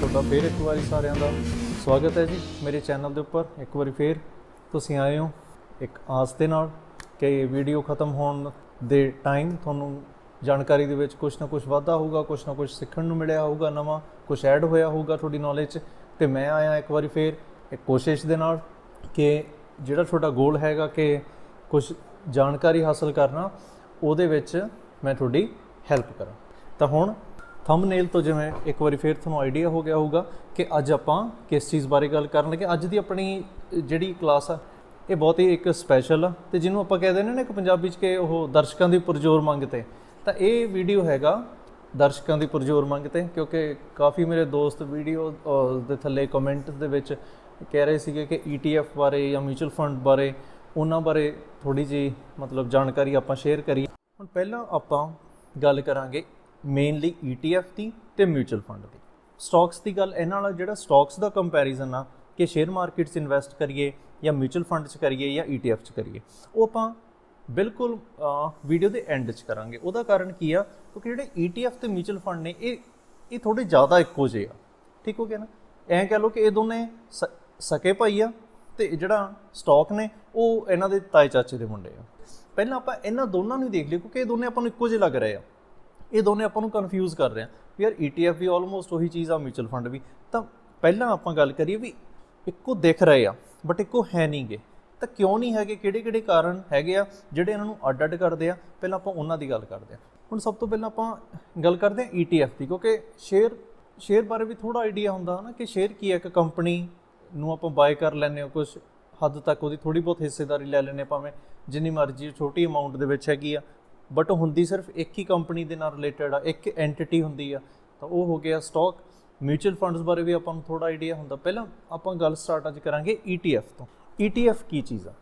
ਤੁਹਾਡਾ ਫੇਰ ਇੱਕ ਵਾਰੀ ਸਾਰਿਆਂ ਦਾ ਸਵਾਗਤ ਹੈ ਜੀ ਮੇਰੇ ਚੈਨਲ ਦੇ ਉੱਪਰ। ਇੱਕ ਵਾਰੀ ਫੇਰ ਤੁਸੀਂ ਆਏ ਹੋ ਇੱਕ ਆਸ ਦੇ ਨਾਲ ਕਿ ਇਹ ਵੀਡੀਓ ਖਤਮ ਹੋਣ ਦੇ ਟਾਈਮ ਤੁਹਾਨੂੰ ਜਾਣਕਾਰੀ ਦੇ ਵਿੱਚ ਕੁਝ ਨਾ ਕੁਝ ਵਾਧਾ ਹੋਊਗਾ ਕੁਝ ਨਾ ਕੁਝ ਸਿੱਖਣ ਨੂੰ ਮਿਲਿਆ ਹੋਊਗਾ, ਨਵਾਂ ਕੁਝ ਐਡ ਹੋਇਆ ਹੋਊਗਾ ਤੁਹਾਡੀ ਨੌਲੇਜ 'ਚ। ਤੇ ਮੈਂ ਆਇਆ ਇੱਕ ਵਾਰੀ ਫੇਰ ਇੱਕ ਕੋਸ਼ਿਸ਼ ਦੇ ਨਾਲ ਕਿ ਜਿਹੜਾ ਤੁਹਾਡਾ ਗੋਲ ਹੈਗਾ ਕਿ ਕੁਝ ਜਾਣਕਾਰੀ ਹਾਸਲ ਕਰਨਾ, ਉਹਦੇ ਵਿੱਚ ਮੈਂ ਤੁਹਾਡੀ ਹੈਲਪ ਕਰਾਂ। ਤਾਂ ਹੁਣ ਥੰਬਨੇਲ ਤੋਂ ਜਿਵੇਂ ਇੱਕ ਵਾਰੀ ਫੇਰ ਤੁਹਾਨੂੰ ਆਈਡੀਆ ਹੋ ਗਿਆ ਹੋਊਗਾ ਕਿ ਅੱਜ ਆਪਾਂ ਕਿਸ ਚੀਜ਼ ਬਾਰੇ ਗੱਲ ਕਰਨ ਲੱਗੇ ਅੱਜ ਦੀ ਆਪਣੀ ਜਿਹੜੀ ਕਲਾਸ ਆ, ਇਹ ਬਹੁਤ ਹੀ ਇੱਕ ਸਪੈਸ਼ਲ ਆ ਤੇ ਜਿਹਨੂੰ ਆਪਾਂ ਕਹਿੰਦੇ ਨੇ ਨਾ ਇੱਕ ਪੰਜਾਬੀ 'ਚ ਕਿ ਉਹ ਦਰਸ਼ਕਾਂ ਦੀ ਪੁਰਜੋਰ ਮੰਗ ਤੇ। ਤਾਂ ਇਹ ਵੀਡੀਓ ਹੈਗਾ ਦਰਸ਼ਕਾਂ ਦੀ ਪੁਰਜੋਰ ਮੰਗ ਤੇ, ਕਿਉਂਕਿ ਕਾਫੀ ਮੇਰੇ ਦੋਸਤ ਵੀਡੀਓ ਦੇ ਥੱਲੇ ਕਮੈਂਟ ਦੇ ਵਿੱਚ ਕਹਿ ਰਹੇ ਸੀਗੇ ਕਿ ETF ਬਾਰੇ ਜਾਂ ਮਿਊਚੁਅਲ ਫੰਡ ਬਾਰੇ, ਉਹਨਾਂ ਬਾਰੇ ਥੋੜੀ ਜੀ ਮਤਲਬ ਜਾਣਕਾਰੀ ਆਪਾਂ ਸ਼ੇਅਰ ਕਰੀਏ। ਹੁਣ ਪਹਿਲਾਂ ਆਪਾਂ ਗੱਲ ਕਰਾਂਗੇ ਮੇਨਲੀ ETF ਦੀ ਤੇ ਮਿਊਚੁਅਲ ਫੰਡ ਦੀ। ਸਟਾਕਸ ਦੀ ਗੱਲ, ਇਹਨਾਂ ਨਾਲ ਜਿਹੜਾ ਸਟਾਕਸ ਦਾ ਕੰਪੈਰੀਜ਼ਨ ਆ, ਕਿ ਸ਼ੇਅਰ ਮਾਰਕੀਟ 'ਚ ਇਨਵੈਸਟ ਕਰੀਏ ਜਾਂ ਮਿਊਚੁਅਲ ਫੰਡ 'ਚ ਕਰੀਏ ਜਾਂ ETF 'ਚ ਕਰੀਏ, ਉਹ ਆਪਾਂ ਬਿਲਕੁਲ ਵੀਡੀਓ ਦੇ ਐਂਡ 'ਚ ਕਰਾਂਗੇ। ਉਹਦਾ ਕਾਰਨ ਕੀ ਆ? ਕਿਉਂਕਿ ਜਿਹੜੇ ETF ਤੇ ਮਿਊਚੁਅਲ ਫੰਡ ਨੇ, ਇਹ ਇਹ ਥੋੜੇ ਜ਼ਿਆਦਾ ਇੱਕੋ ਜਿਹੇ ਆ। ਠੀਕ ਹੋ ਗਿਆ ਨਾ? ਐਂ ਕਹ ਲਓ ਕਿ ਇਹ ਦੋਨੇ ਸ- ਸਕੇ ਭਾਈ ਆ ਤੇ ਜਿਹੜਾ ਸਟਾਕ ਨੇ, ਉਹ ਇਹਨਾਂ ਦੇ ਤਾਏ ਚਾਚੇ ਦੇ ਮੁੰਡੇ ਆ। ਪਹਿਲਾਂ ਆਪਾਂ ਇਹਨਾਂ ਦੋਨਾਂ ਨੂੰ ਦੇਖ ਲਈਏ, ਕਿਉਂਕਿ ਇਹ ਦੋਨੇ ਆਪਾਂ ਨੂੰ ਇੱਕੋ ਜਿਹੇ ਲੱਗ ਰਹੇ ਆ। ਇਹ ਦੋਨੇ ਆਪਾਂ ਨੂੰ ਕਨਫਿਊਜ਼ ਕਰ ਰਹੇ ਆ। ਵੀ ਯਾਰ ETF ਵੀ ਆਲਮੋਸਟ ਉਹੀ ਚੀਜ਼ ਆ ਮਿਊਚੁਅਲ ਫੰਡ ਵੀ। ਤਾਂ ਪਹਿਲਾਂ ਆਪਾਂ ਗੱਲ ਕਰੀਏ ਵੀ ਇੱਕੋ ਦਿਖ ਰਹੇ ਆ ਬਟ ਇੱਕੋ ਹੈ ਨਹੀਂਗੇ। ਤਾਂ ਕਿਉਂ ਨਹੀਂ ਹੈਗੇ? ਕਿਹੜੇ ਕਿਹੜੇ ਕਾਰਨ ਹੈਗੇ ਆ ਜਿਹੜੇ ਇਹਨਾਂ ਨੂੰ ਅੱਡ ਅੱਡ ਕਰਦੇ ਆ? ਪਹਿਲਾਂ ਆਪਾਂ ਉਹਨਾਂ ਦੀ ਗੱਲ ਕਰਦੇ ਆ। ਹੁਣ ਸਭ ਤੋਂ ਪਹਿਲਾਂ ਆਪਾਂ ਗੱਲ ਕਰਦੇ ਆ ETF ਦੀ, ਕਿਉਂਕਿ ਸ਼ੇਅਰ ਸ਼ੇਅਰ ਬਾਰੇ ਵੀ ਥੋੜਾ ਆਈਡੀਆ ਹੁੰਦਾ ਹੈ ਨਾ ਕਿ ਸ਼ੇਅਰ ਕੀ ਹੈ ਇੱਕ ਕੰਪਨੀ ਨੂੰ ਆਪਾਂ ਬਾਏ ਕਰ ਲੈਂਦੇ ਹਾਂ ਕੁਝ ਹੱਦ ਤੱਕ ਉਹਦੀ ਥੋੜੀ ਬਹੁਤ ਹਿੱਸੇਦਾਰੀ ਲੈ ਲੈਂਦੇ ਹਾਂ, ਭਾਵੇਂ ਜਿੰਨੀ ਮਰਜ਼ੀ, ਛੋਟੀ ਅਮਾਉਂਟ ਦੇ ਵਿੱਚ ਹੈਗੀ ਆ। ਬਟ ਹੁੰਦੀ ਸਿਰਫ ਇੱਕ ਹੀ ਕੰਪਨੀ ਦੇ ਨਾਲ ਰਿਲੇਟਡ ਆ, ਇੱਕ ਐਂਟੀਟੀ ਹੁੰਦੀ ਆ। ਤਾਂ ਉਹ ਹੋ ਗਿਆ ਸਟਾਕ ਮਿਊਚੁਅਲ ਫੰਡਸ ਬਾਰੇ ਵੀ ਆਪਾਂ ਨੂੰ ਥੋੜਾ ਆਈਡੀਆ ਹੁੰਦਾ। ਪਹਿਲਾਂ ਆਪਾਂ ਗੱਲ ਸਟਾਰਟ ਅੱਜ ਕਰਾਂਗੇ ETF ਤੋਂ। ETF ਕੀ ਚੀਜ਼ ਆ?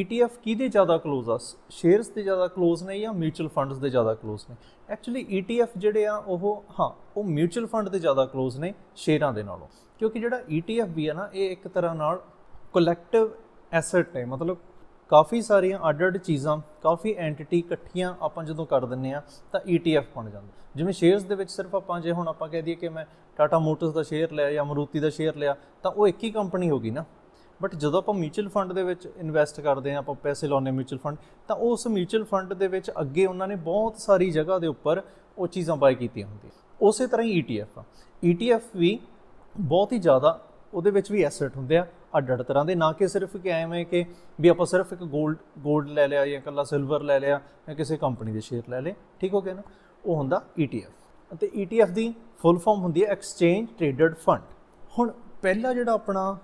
ETF ਦੇ ਜ਼ਿਆਦਾ ਕਲੋਜ਼ ਆ? ਸ਼ੇਅਰਸ ਦੇ ਜ਼ਿਆਦਾ ਕਲੋਜ਼ ਨੇ ਜਾਂ ਮਿਊਚੁਅਲ ਫੰਡਸ ਦੇ ਜ਼ਿਆਦਾ ਕਲੋਜ਼ ਨੇ? ਐਕਚੁਅਲੀ ETF ਜਿਹੜੇ ਆ, ਉਹ, ਹਾਂ, ਉਹ ਮਿਊਚੁਅਲ ਫੰਡ ਦੇ ਜ਼ਿਆਦਾ ਕਲੋਜ਼ ਨੇ ਸ਼ੇਅਰਾਂ ਦੇ ਨਾਲੋਂ। ਕਿਉਂਕਿ ਜਿਹੜਾ ETF ਵੀ ਆ ਨਾ, ਇਹ ਇੱਕ ਤਰ੍ਹਾਂ ਨਾਲ ਕਲੈਕਟਿਵ ਐਸਟ ਹੈ ਮਤਲਬ ਕਾਫੀ ਸਾਰੀਆਂ ਅੱਡ-ਅੱਡ ਚੀਜ਼ਾਂ, ਕਾਫੀ ਐਂਟੀਟੀ ਇਕੱਠੀਆਂ ਆਪਾਂ ਜਦੋਂ ਕਰ ਦਿੰਨੇ ਆ ਤਾਂ ETF ਬਣ ਜਾਂਦਾ। ਜਿਵੇਂ ਸ਼ੇਅਰਸ ਦੇ ਵਿੱਚ ਸਿਰਫ ਆਪਾਂ ਜੇ ਹੁਣ ਆਪਾਂ ਕਹਿ ਦਈਏ ਕਿ ਮੈਂ ਟਾਟਾ ਮੋਟਰਸ ਦਾ ਸ਼ੇਅਰ ਲਿਆ ਜਾਂ ਮਰੂਤੀ ਦਾ ਸ਼ੇਅਰ ਲਿਆ, ਤਾਂ ਉਹ ਇੱਕ ਹੀ ਕੰਪਨੀ ਹੋਗੀ ਨਾ। ਬਟ ਜਦੋਂ ਆਪਾਂ ਮਿਊਚੁਅਲ ਫੰਡ ਦੇ ਵਿੱਚ ਇਨਵੈਸਟ ਕਰਦੇ ਆ ਆਪਾਂ ਪੈਸੇ ਲਾਉਂਦੇ ਮਿਊਚੁਅਲ ਫੰਡ ਤਾਂ ਉਸ ਮਿਊਚੁਅਲ ਫੰਡ ਦੇ ਵਿੱਚ ਅੱਗੇ ਉਹਨਾਂ ਨੇ ਬਹੁਤ ਸਾਰੀ ਜਗ੍ਹਾ ਦੇ ਉੱਪਰ ਉਹ ਚੀਜ਼ਾਂ ਬਾਏ ਕੀਤੀਆਂ ਹੁੰਦੀਆਂ। ਉਸੇ ਤਰ੍ਹਾਂ ਹੀ ETF ਆ। ETF ਵੀ ਬਹੁਤ ਹੀ ਜ਼ਿਆਦਾ ਉਹਦੇ ਵਿੱਚ ਵੀ ਐਸੈਟ ਹੁੰਦੇ ਆ। ਅੱਡ ਅੱਡ ਤਰ੍ਹਾਂ ਦੇ, ਨਾ ਕਿ ਸਿਰਫ ਕਿ ਐਵੇਂ ਕਿ ਵੀ ਆਪਾਂ ਸਿਰਫ ਇੱਕ 골ਡ 골ਡ ਲੈ ਲਿਆ ਜਾਂ ਇਕੱਲਾ ਸਿਲਵਰ ਲੈ ਲਿਆ ਜਾਂ ਕਿਸੇ ਕੰਪਨੀ ਦੇ ਸ਼ੇਅਰ ਲੈ ਲਏ, ਠੀਕ ਹੋ ਗਿਆ ਨਾ? ਉਹ ਹੁੰਦਾ ETF ਅਤੇ ETF ਦੀ ਫੁੱਲ ਫਾਰਮ ਹੁੰਦੀ ਹੈ ਐਕਸਚੇਂਜ ਟ੍ਰੇਡਡ ਫੰਡ ਹੁਣ ਪਹਿਲਾ ਜਿਹੜਾ ਆਪਣਾ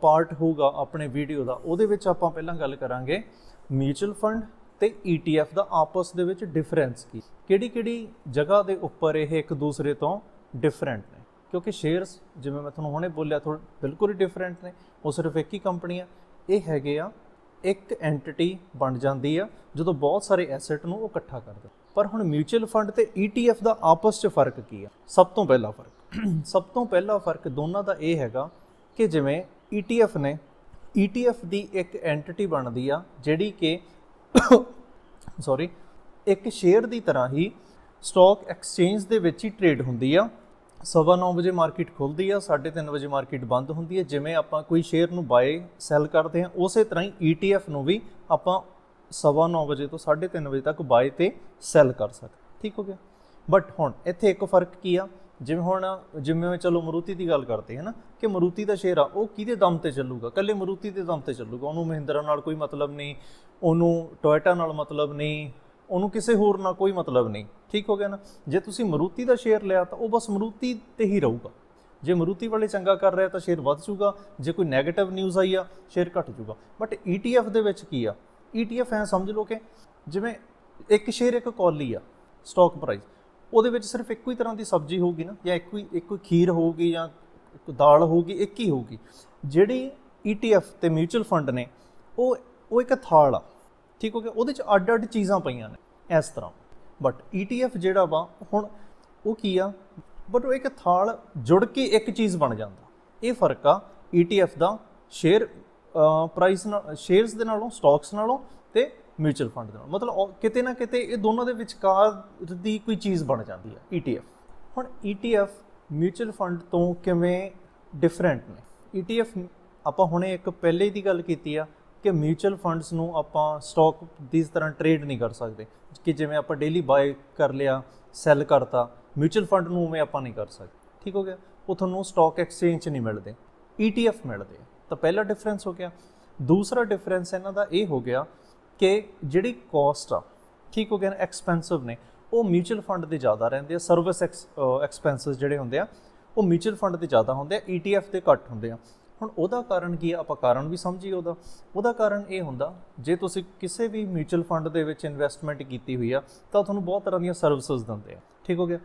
ਪਾਰਟ ਹੋਊਗਾ ਆਪਣੇ ਵੀਡੀਓ ਦਾ, ਉਹਦੇ ਵਿੱਚ ਆਪਾਂ ਪਹਿਲਾਂ ਗੱਲ ਕਰਾਂਗੇ ਮਿਊਚੁਅਲ ਫੰਡ ਤੇ ETF ਦਾ ਆਪਸ ਦੇ ਵਿੱਚ ਡਿਫਰੈਂਸ ਕੀ? ਕਿਹੜੀ ਕਿਹੜੀ ਜਗ੍ਹਾ ਦੇ ਉੱਪਰ ਇਹ ਇੱਕ ਦੂਸਰੇ ਤੋਂ ਡਿਫਰੈਂਟ ਨੇ? ਕਿਉਂਕਿ ਸ਼ੇਅਰਸ ਜਿਵੇਂ ਮੈਂ ਤੁਹਾਨੂੰ ਹੁਣੇ ਬੋਲਿਆ ਥੋੜਾ ਬਿਲਕੁਲ ਹੀ ਡਿਫਰੈਂਟ ਨੇ। ਉਹ ਸਿਰਫ ਇੱਕ ਹੀ ਕੰਪਨੀ ਆ। ਇਹ ਹੈਗੇ ਆ, ਇੱਕ ਐਂਟੀਟੀ ਬਣ ਜਾਂਦੀ ਆ, ਜਦੋਂ ਬਹੁਤ ਸਾਰੇ ਐਸੈਟ ਨੂੰ ਉਹ ਇਕੱਠਾ ਕਰਦਾ ਪਰ ਹੁਣ ਮਿਊਚੁਅਲ ਫੰਡ ਤੇ ETF ਦਾ ਆਪਸ 'ਚ ਫ਼ਰਕ ਕੀ ਆ? ਸਭ ਤੋਂ ਪਹਿਲਾ ਫ਼ਰਕ। ਸਭ ਤੋਂ ਪਹਿਲਾ ਫ਼ਰਕ ਦੋਨਾਂ ਦਾ ਇਹ ਹੈਗਾ ਕਿ ਜਿਵੇਂ ETF ਨੇ ETF ਦੀ ਇੱਕ ਐਂਟੀਟੀ ਬਣਦੀ ਆ, ਜਿਹੜੀ ਕਿ ਸੌਰੀ ਇੱਕ ਸ਼ੇਅਰ ਦੀ ਤਰ੍ਹਾਂ ਹੀ ਸਟਾਕ ਐਕਸਚੇਂਜ ਦੇ ਵਿੱਚ ਹੀ ਟ੍ਰੇਡ ਹੁੰਦੀ ਆ। ਸਵਾ ਨੌ ਵਜੇ ਮਾਰਕੀਟ ਖੁੱਲਦੀ ਆ 3:30 ਵਜੇ ਮਾਰਕੀਟ ਬੰਦ ਹੁੰਦੀ ਹੈ ਜਿਵੇਂ ਆਪਾਂ ਕੋਈ ਸ਼ੇਅਰ ਨੂੰ ਬਾਏ ਸੈਲ ਕਰਦੇ ਹਾਂ ਉਸੇ ਤਰ੍ਹਾਂ ਹੀ ETF ਨੂੰ ਵੀ ਆਪਾਂ ਸਵਾ ਨੌ ਵਜੇ ਤੋਂ 3:30 ਵਜੇ ਤੱਕ ਬਾਏ ਤੇ ਸੈਲ ਕਰ ਸਕਦੇ। ਠੀਕ ਹੋ ਗਿਆ? ਬਟ ਹੁਣ ਇੱਥੇ ਇੱਕ ਫ਼ਰਕ ਕੀ ਆ? ਜਿਵੇਂ ਹੁਣ ਜਿਵੇਂ ਚਲੋ ਮਰੂਤੀ ਦੀ ਗੱਲ ਕਰਦੇ ਹਾਂ ਨਾ, ਕਿ ਮਰੂਤੀ ਦਾ ਸ਼ੇਅਰ ਆ, ਉਹ ਕਿਹਦੇ ਦਮ ਤੇ ਚੱਲੂਗਾ? ਕੱਲੇ ਮਰੂਤੀ ਦੇ ਦਮ ਤੇ ਚੱਲੂਗਾ। ਉਹਨੂੰ ਮਹਿੰਦਰਾ ਨਾਲ ਕੋਈ ਮਤਲਬ ਨਹੀਂ, ਉਹਨੂੰ ਟੋਇਟਾ ਨਾਲ ਮਤਲਬ ਨਹੀਂ ਉਹਨੂੰ ਕਿਸੇ ਹੋਰ ਨਾਲ ਕੋਈ ਮਤਲਬ ਨਹੀਂ, ਠੀਕ ਹੋ ਗਿਆ ਨਾ? ਜੇ ਤੁਸੀਂ ਮਰੂਤੀ ਦਾ ਸ਼ੇਅਰ ਲਿਆ ਤਾਂ ਉਹ ਬਸ ਮਰੂਤੀ ਤੇ ਹੀ ਰਹੂਗਾ। ਜੇ ਮਰੂਤੀ ਵਾਲੇ ਚੰਗਾ ਕਰ ਰਿਹਾ ਤਾਂ ਸ਼ੇਅਰ ਵੱਧ ਜਾਊਗਾ, ਜੇ ਕੋਈ 네ਗੇਟਿਵ ਨਿਊਜ਼ ਆਈ ਆ ਸ਼ੇਅਰ ਘਟ ਜਾਊਗਾ। ਬਟ ETF ਦੇ ਵਿੱਚ ਕੀ ਆ? ETF ਐ ਸਮਝ ਲਓ ਕਿ ਜਿਵੇਂ ਇੱਕ ਸ਼ੇਅਰ ਇੱਕ ਕੌਲੀ ਆ ਸਟਾਕ ਪ੍ਰਾਈਸ ਉਹਦੇ ਵਿੱਚ ਸਿਰਫ ਇੱਕੋ ਹੀ ਤਰ੍ਹਾਂ ਦੀ ਸਬਜ਼ੀ ਹੋਊਗੀ ਨਾ, ਜਾਂ ਇੱਕੋ ਹੀ ਇੱਕੋ ਹੀ ਖੀਰ ਹੋਊਗੀ ਜਾਂ ਇੱਕ ਦਾਲ ਹੋਊਗੀ, ਇੱਕ ਹੀ ਹੋਊਗੀ। ਜਿਹੜੀ ETF ਤੇ ਮਿਊਚੁਅਲ ਫੰਡ ਨੇ, ਉਹ ਉਹ ਇੱਕ ਥਾਲ ਆ। ਠੀਕ ਹੋ ਗਿਆ? ਉਹਦੇ ਚ ਅੱਡ-ਅੱਡ ਚੀਜ਼ਾਂ ਪਈਆਂ ਨੇ, ਇਸ ਤਰ੍ਹਾਂ। ਬਟ ETF ਜਿਹੜਾ ਵਾ, ਹੁਣ ਉਹ ਕੀ ਆ? ਬਟ ਉਹ ਇੱਕ ਥਾਲ ਜੁੜ ਕੇ ਇੱਕ ਚੀਜ਼ ਬਣ ਜਾਂਦਾ। ਇਹ ਫ਼ਰਕ ਆ ETF ਦਾ ਸ਼ੇਅਰ ਪ੍ਰਾਈਸ ਨਾਲ ਸ਼ੇਅਰਸ ਦੇ ਨਾਲੋਂ ਸਟਾਕਸ ਨਾਲੋਂ ਤੇ ਮਿਊਚੁਅਲ ਫੰਡ ਦੇ ਨਾਲ। ਮਤਲਬ ਕਿਤੇ ਨਾ ਕਿਤੇ ਇਹ ਦੋਨਾਂ ਦੇ ਵਿਚਕਾਰ ਦੀ ਕੋਈ ਚੀਜ਼ ਬਣ ਜਾਂਦੀ ਹੈ ETF ਹੁਣ ETF ਮਿਊਚੁਅਲ ਫੰਡ ਤੋਂ ਕਿਵੇਂ ਡਿਫਰੈਂਟ ਨੇ? ETF ਆਪਾਂ ਹੁਣੇ ਇੱਕ ਪਹਿਲੇ ਦੀ ਗੱਲ ਕੀਤੀ ਆ ਕਿ ਮਿਊਚੁਅਲ ਫੰਡਸ ਨੂੰ ਆਪਾਂ ਸਟਾਕ ਦੀ ਤਰ੍ਹਾਂ ਟ੍ਰੇਡ ਨਹੀਂ ਕਰ ਸਕਦੇ। ਕਿ ਜਿਵੇਂ ਆਪਾਂ ਡੇਲੀ ਬਾਏ ਕਰ ਲਿਆ ਸੈਲ ਕਰਤਾ ਮਿਊਚੁਅਲ ਫੰਡ ਨੂੰ ਉਵੇਂ ਆਪਾਂ ਨਹੀਂ ਕਰ ਸਕਦੇ। ਠੀਕ ਹੋ ਗਿਆ? ਉਹ ਤੁਹਾਨੂੰ ਸਟਾਕ ਐਕਸਚੇਂਜ 'ਚ ਨਹੀਂ ਮਿਲਦੇ। ETF ਮਿਲਦੇ ਤਾਂ ਪਹਿਲਾ ਡਿਫਰੈਂਸ ਹੋ ਗਿਆ। ਦੂਸਰਾ ਡਿਫਰੈਂਸ ਇਹਨਾਂ ਦਾ ਇਹ ਹੋ ਗਿਆ ਕਿ ਜਿਹੜੀ ਕਾਸਟ ਆ, ਠੀਕ ਹੋ ਗਿਆ ਨਾ ਐਕਸਪੈਂਸਿਵ ਨੇ, ਉਹ ਮਿਊਚੁਅਲ ਫੰਡ ਦੇ ਜ਼ਿਆਦਾ ਰਹਿੰਦੇ ਆ। ਸਰਵਿਸ ਐਕਸਪੈਂਸਸ ਜਿਹੜੇ ਹੁੰਦੇ ਆ, ਉਹ ਮਿਊਚੁਅਲ ਫੰਡ ਦੇ ਜ਼ਿਆਦਾ ਹੁੰਦੇ ਆ ETF ਦੇ ਘੱਟ ਹੁੰਦੇ ਆ। ਹੁਣ ਉਹਦਾ ਕਾਰਨ ਕੀ ਆ ਆਪਾਂ ਕਾਰਨ ਵੀ ਸਮਝੀਏ ਉਹਦਾ। ਉਹਦਾ ਕਾਰਨ ਇਹ ਹੁੰਦਾ, ਜੇ ਤੁਸੀਂ ਕਿਸੇ ਵੀ ਮਿਊਚੁਅਲ ਫੰਡ ਦੇ ਵਿੱਚ ਇਨਵੈਸਟਮੈਂਟ ਕੀਤੀ ਹੋਈ ਆ, ਤਾਂ ਤੁਹਾਨੂੰ ਬਹੁਤ ਤਰ੍ਹਾਂ ਦੀਆਂ ਸਰਵਿਸਿਜ਼ ਦਿੰਦੇ ਆ। ਠੀਕ ਹੋ ਗਿਆ?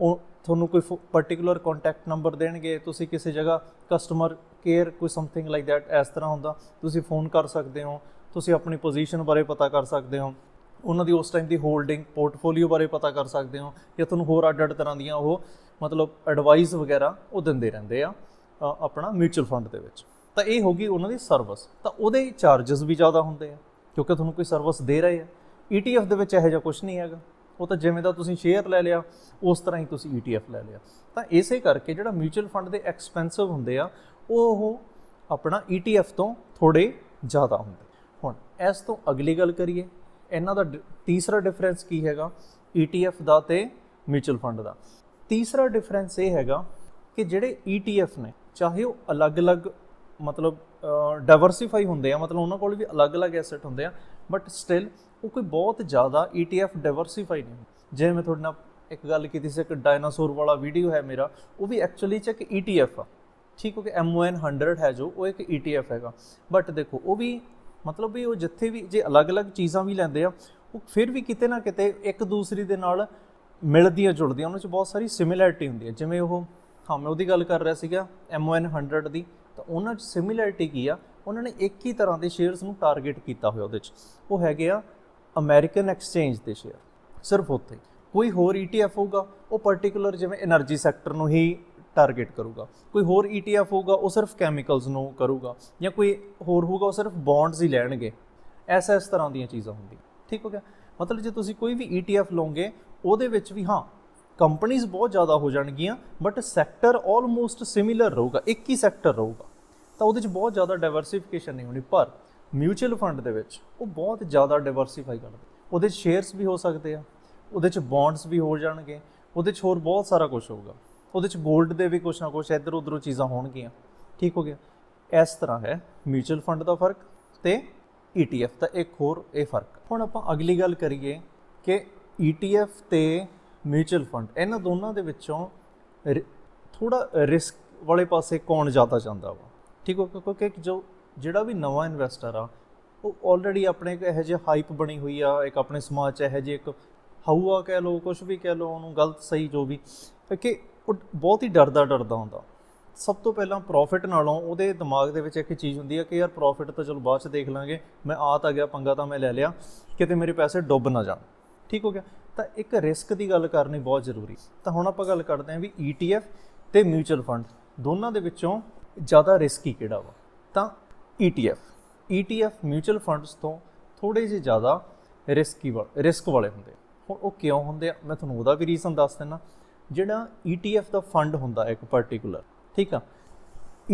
ਉਹ ਤੁਹਾਨੂੰ ਕੋਈ ਪਾਰਟਿਕੂਲਰ ਕੰਟੈਕਟ ਨੰਬਰ ਦੇਣਗੇ, ਤੁਸੀਂ ਕਿਸੇ ਜਗ੍ਹਾ ਕਸਟਮਰ ਕੇਅਰ ਕੋਈ ਸਮਥਿੰਗ ਲਾਈਕ ਥੈਟ ਇਸ ਤਰ੍ਹਾਂ ਹੁੰਦਾ, ਤੁਸੀਂ ਫੋਨ ਕਰ ਸਕਦੇ ਹੋ, ਤੁਸੀਂ ਆਪਣੀ ਪੋਜੀਸ਼ਨ ਬਾਰੇ ਪਤਾ ਕਰ ਸਕਦੇ ਹੋ, ਉਹਨਾਂ ਦੀ ਉਸ ਟਾਈਮ ਦੀ ਹੋਲਡਿੰਗ ਪੋਰਟਫੋਲੀਓ ਬਾਰੇ ਪਤਾ ਕਰ ਸਕਦੇ ਹੋ, ਜਾਂ ਤੁਹਾਨੂੰ ਹੋਰ ਅੱਡ-ਅੱਡ ਤਰ੍ਹਾਂ ਦੀਆਂ ਉਹ ਮਤਲਬ ਐਡਵਾਈਸ ਵਗੈਰਾ ਉਹ ਦਿੰਦੇ ਰਹਿੰਦੇ ਆ। ਆਪਣਾ ਮਿਊਚੁਅਲ ਫੰਡ ਦੇ ਵਿੱਚ। ਤਾਂ ਇਹ ਹੋ ਗਈ ਉਹਨਾਂ ਦੀ ਸਰਵਿਸ ਤਾਂ ਉਹਦੇ ਚਾਰजेस ਵੀ ਜ਼ਿਆਦਾ ਹੁੰਦੇ ਆ, ਕਿਉਂਕਿ ਤੁਹਾਨੂੰ ਕੋਈ ਸਰਵਿਸ ਦੇ ਰਹੇ ਆ। ETF ਦੇ ਵਿੱਚ ਇਹੋ ਜਿਹਾ ਕੁਝ ਨਹੀਂ ਹੈਗਾ। ਉਹ ਤਾਂ ਜਿਵੇਂ ਦਾ ਤੁਸੀਂ ਸ਼ੇਅਰ ਲੈ ਲਿਆ, ਉਸ ਤਰ੍ਹਾਂ ਹੀ ਤੁਸੀਂ ETF ਲੈ ਲਿਆ। ਤਾਂ ਇਸੇ ਕਰਕੇ ਜਿਹੜਾ ਮਿਊਚੁਅਲ ਫੰਡ ਦੇ ਐਕਸਪੈਂਸਿਵ ਹੁੰਦੇ ਆ, ਉਹ ਉਹ ਆਪਣਾ ETF ਤੋਂ ਥੋੜੇ ਜ਼ਿਆਦਾ ਹੁੰਦੇ। ਹੁਣ ਇਸ ਤੋਂ ਅਗਲੀ ਗੱਲ ਕਰੀਏ, ਇਹਨਾਂ ਦਾ ਡਿ- ਤੀਸਰਾ ਡਿਫਰੈਂਸ ਕੀ ਹੈਗਾ? ETF ਦਾ ਤੇ ਮਿਊਚੁਅਲ ਫੰਡ ਦਾ। ਤੀਸਰਾ ਡਿਫਰੈਂਸ ਇਹ ਹੈਗਾ ਕਿ ਜਿਹੜੇ ETF ਨੇ ਚਾਹੇ ਉਹ ਅਲੱਗ-ਅਲੱਗ, ਮਤਲਬ ਡਾਈਵਰਸਿਫਾਈ ਹੁੰਦੇ ਆ, ਮਤਲਬ ਉਹਨਾਂ ਕੋਲ ਵੀ ਅਲੱਗ-ਅਲੱਗ ਐਸੈਟ ਹੁੰਦੇ ਆ ਬਟ ਸਟਿਲ ਉਹ ਕੋਈ ਬਹੁਤ ਜ਼ਿਆਦਾ ETF ਡਾਈਵਰਸਿਫਾਈ ਨਹੀਂ ਹੁੰਦਾ। ਜਿਵੇਂ ਮੈਂ ਤੁਹਾਡੇ ਨਾਲ ਇੱਕ ਗੱਲ ਕੀਤੀ ਸੀ, ਇੱਕ ਡਾਇਨਾਸੌਰ ਵਾਲਾ ਵੀਡੀਓ ਹੈ ਮੇਰਾ, ਉਹ ਵੀ ਐਕਚੁਅਲੀ ਚ ਇੱਕ ETF ਆ। ਠੀਕ ਹੋ ਗਿਆ MON 100 ਹੈ ਜੋ, ਉਹ ਇੱਕ ETF ਹੈਗਾ। ਬਟ ਦੇਖੋ, ਉਹ ਵੀ, ਮਤਲਬ ਵੀ ਉਹ ਜਿੱਥੇ ਵੀ, ਜੇ ਅਲੱਗ-ਅਲੱਗ ਚੀਜ਼ਾਂ ਵੀ ਲੈਂਦੇ ਆ, ਉਹ ਫਿਰ ਵੀ ਕਿਤੇ ਨਾ ਕਿਤੇ ਇੱਕ ਦੂਸਰੀ ਦੇ ਨਾਲ ਮਿਲਦੀਆਂ ਜੁਲਦੀਆਂ, ਉਹਨਾਂ 'ਚ ਬਹੁਤ ਸਾਰੀ ਸਿਮਿਲੈਰਿਟੀ ਹੁੰਦੀ ਹੈ। ਜਿਵੇਂ ਉਹ ਹਾਂ, ਮੈਂ ਉਹਦੀ ਗੱਲ ਕਰ ਰਿਹਾ ਸੀਗਾ MON 100 ਦੀ। ਤਾਂ ਉਹਨਾਂ 'ਚ ਸਿਮਿਲੈਰਿਟੀ ਕੀ ਆ? ਉਹਨਾਂ ਨੇ ਇੱਕ ਹੀ ਤਰ੍ਹਾਂ ਦੇ ਸ਼ੇਅਰਸ ਨੂੰ ਟਾਰਗੇਟ ਕੀਤਾ ਹੋਇਆ ਉਹਦੇ 'ਚ। ਉਹ ਹੈਗੇ ਆ ਅਮਰੀਕਨ ਐਕਸਚੇਂਜ ਦੇ ਸ਼ੇਅਰ ਸਿਰਫ ਉੱਥੇ। ਕੋਈ ਹੋਰ ETF ਹੋਊਗਾ, ਉਹ ਪਾਰਟਿਕੂਲਰ ਜਿਵੇਂ એનર્ਜੀ ਸੈਕਟਰ ਨੂੰ ਹੀ ਟਾਰਗੇਟ ਕਰੂਗਾ। ਕੋਈ ਹੋਰ ETF ਹੋਊਗਾ, ਉਹ ਸਿਰਫ ਕੈਮੀਕਲਸ ਨੂੰ ਕਰੂਗਾ। ਜਾਂ ਕੋਈ ਹੋਰ ਹੋਊਗਾ, ਉਹ ਸਿਰਫ ਬੌਂਡਸ ਹੀ ਲੈਣਗੇ। ਐਸ ਇਸ ਤਰ੍ਹਾਂ ਦੀਆਂ ਚੀਜ਼ਾਂ ਹੁੰਦੀਆਂ। ਠੀਕ ਹੋ ਗਿਆ? ਮਤਲਬ ਜੇ ਤੁਸੀਂ ਕੋਈ ਵੀ ETF ਲਓਗੇ, ਉਹਦੇ ਵਿੱਚ ਵੀ ਹਾਂ ਕੰਪਨੀਆਂ ਬਹੁਤ ਜ਼ਿਆਦਾ ਹੋ ਜਾਣਗੀਆਂ ਬਟ ਸੈਕਟਰ ਆਲਮੋਸਟ ਸਿਮਿਲਰ ਰਹੂਗਾ, ਇੱਕ ਹੀ ਸੈਕਟਰ ਰਹੂਗਾ। ਤਾਂ ਉਹਦੇ 'ਚ ਬਹੁਤ ਜ਼ਿਆਦਾ ਡਾਈਵਰਸਿਫਿਕੇਸ਼ਨ ਨਹੀਂ ਹੋਣੀ, ਪਰ ਮਿਊਚੁਅਲ ਫੰਡ ਦੇ ਵਿੱਚ ਉਹ ਬਹੁਤ ਜ਼ਿਆਦਾ ਡਾਈਵਰਸਿਫਾਈ ਕਰਦੇ। ਉਹਦੇ 'ਚ ਸ਼ੇਅਰਸ ਵੀ ਹੋ ਸਕਦੇ ਆ, ਉਹਦੇ 'ਚ ਬੌਂਡਸ ਵੀ ਹੋ ਜਾਣਗੇ, ਉਹਦੇ 'ਚ ਹੋਰ ਬਹੁਤ ਸਾਰਾ ਕੁਝ ਹੋਊਗਾ। ਉਹਦੇ 'ਚ 골ਡ ਦੇ ਵੀ ਕੁਝ ਨਾ ਕੁਝ ਇੱਧਰ ਉੱਧਰੋਂ ਚੀਜ਼ਾਂ ਹੋਣਗੀਆਂ। ਠੀਕ ਹੋ ਗਿਆ। ਇਸ ਤਰ੍ਹਾਂ ਹੈ ਮਿਊਚੁਅਲ ਫੰਡ ਦਾ ਫ਼ਰਕ ਤੇ ETF ਦਾ ਇੱਕ ਹੋਰ ਇਹ ਫ਼ਰਕ। ਹੁਣ ਆਪਾਂ ਅਗਲੀ ਗੱਲ ਕਰੀਏ ਕਿ ETF ਤੇ ਮਿਊਚੁਅਲ ਫੰਡ ਇਹਨਾਂ ਦੋਨਾਂ ਦੇ ਵਿੱਚੋਂ ਥੋੜਾ ਰਿਸਕ ਵਾਲੇ ਪਾਸੇ ਕੌਣ ਜ਼ਿਆਦਾ ਜਾਂਦਾ ਵਾ? ਠੀਕ ਹੋ ਕਿਉਂਕਿ ਜੋ ਜਿਹੜਾ ਵੀ ਨਵਾਂ ਇਨਵੈਸਟਰ ਆ, ਉਹ ਆਲਰੇਡੀ ਆਪਣੇ ਇੱਕ ਇਹੋ ਜਿਹੇ ਹਾਈਪ ਬਣੀ ਹੋਈ ਆ, ਇੱਕ ਆਪਣੇ ਸਮਾਜ 'ਚ ਇਹੋ ਜਿਹੇ ਇੱਕ ਹਊਆ ਕਹਿ ਲਓ ਕੁਝ ਵੀ ਕਹਿ ਲਓ, ਉਹਨੂੰ ਗਲਤ ਸਹੀ ਜੋ ਵੀ, ਕਿ ਉਹ ਬਹੁਤ ਹੀ ਡਰਦਾ ਡਰਦਾ ਹੁੰਦਾ। ਸਭ ਤੋਂ ਪਹਿਲਾਂ ਪ੍ਰੋਫਿਟ ਨਾਲੋਂ ਉਹਦੇ ਦਿਮਾਗ ਦੇ ਵਿੱਚ ਇੱਕ ਚੀਜ਼ ਹੁੰਦੀ ਹੈ ਕਿ ਯਾਰ ਪ੍ਰੋਫਿਟ ਤਾਂ ਚਲੋ ਬਾਅਦ ਚ ਦੇਖ ਲਾਂਗੇ, ਮੈਂ ਆ ਤਾਂ ਗਿਆ, ਪੰਗਾ ਤਾਂ ਮੈਂ ਲੈ ਲਿਆ, ਕਿਤੇ ਮੇਰੇ ਪੈਸੇ ਡੁੱਬ ਨਾ ਜਾਣ। ਠੀਕ ਹੋ ਗਿਆ? ਤਾਂ ਇੱਕ ਰਿਸਕ ਦੀ ਗੱਲ ਕਰਨੀ ਬਹੁਤ ਜ਼ਰੂਰੀ ਤਾਂ ਹੁਣ ਆਪਾਂ ਗੱਲ ਕਰਦੇ ਹਾਂ ਵੀ ETF ਤੇ ਮਿਊਚੁਅਲ ਫੰਡ ਦੋਨਾਂ ਦੇ ਵਿੱਚੋਂ ਜ਼ਿਆਦਾ ਰਿਸਕੀ ਕਿਹੜਾ ਵਾ? ਤਾਂ ETF ETF ਮਿਊਚੁਅਲ ਫੰਡਸ ਤੋਂ ਥੋੜੇ ਜਿਹੇ ਜ਼ਿਆਦਾ ਰਿਸਕੀ ਰਿਸਕ ਵਾਲੇ ਹੁੰਦੇ ਆ। ਹੁਣ ਉਹ ਕਿਉਂ ਹੁੰਦੇ ਆ? ਮੈਂ ਤੁਹਾਨੂੰ ਉਹਦਾ ਵੀ ਰੀਜ਼ਨ ਦੱਸ ਦਿੰਦਾ ਜਿਹੜਾ ETF ਦਾ ਫੰਡ ਹੁੰਦਾ ਇੱਕ ਪਾਰਟਿਕੂਲਰ ਠੀਕ ਆ?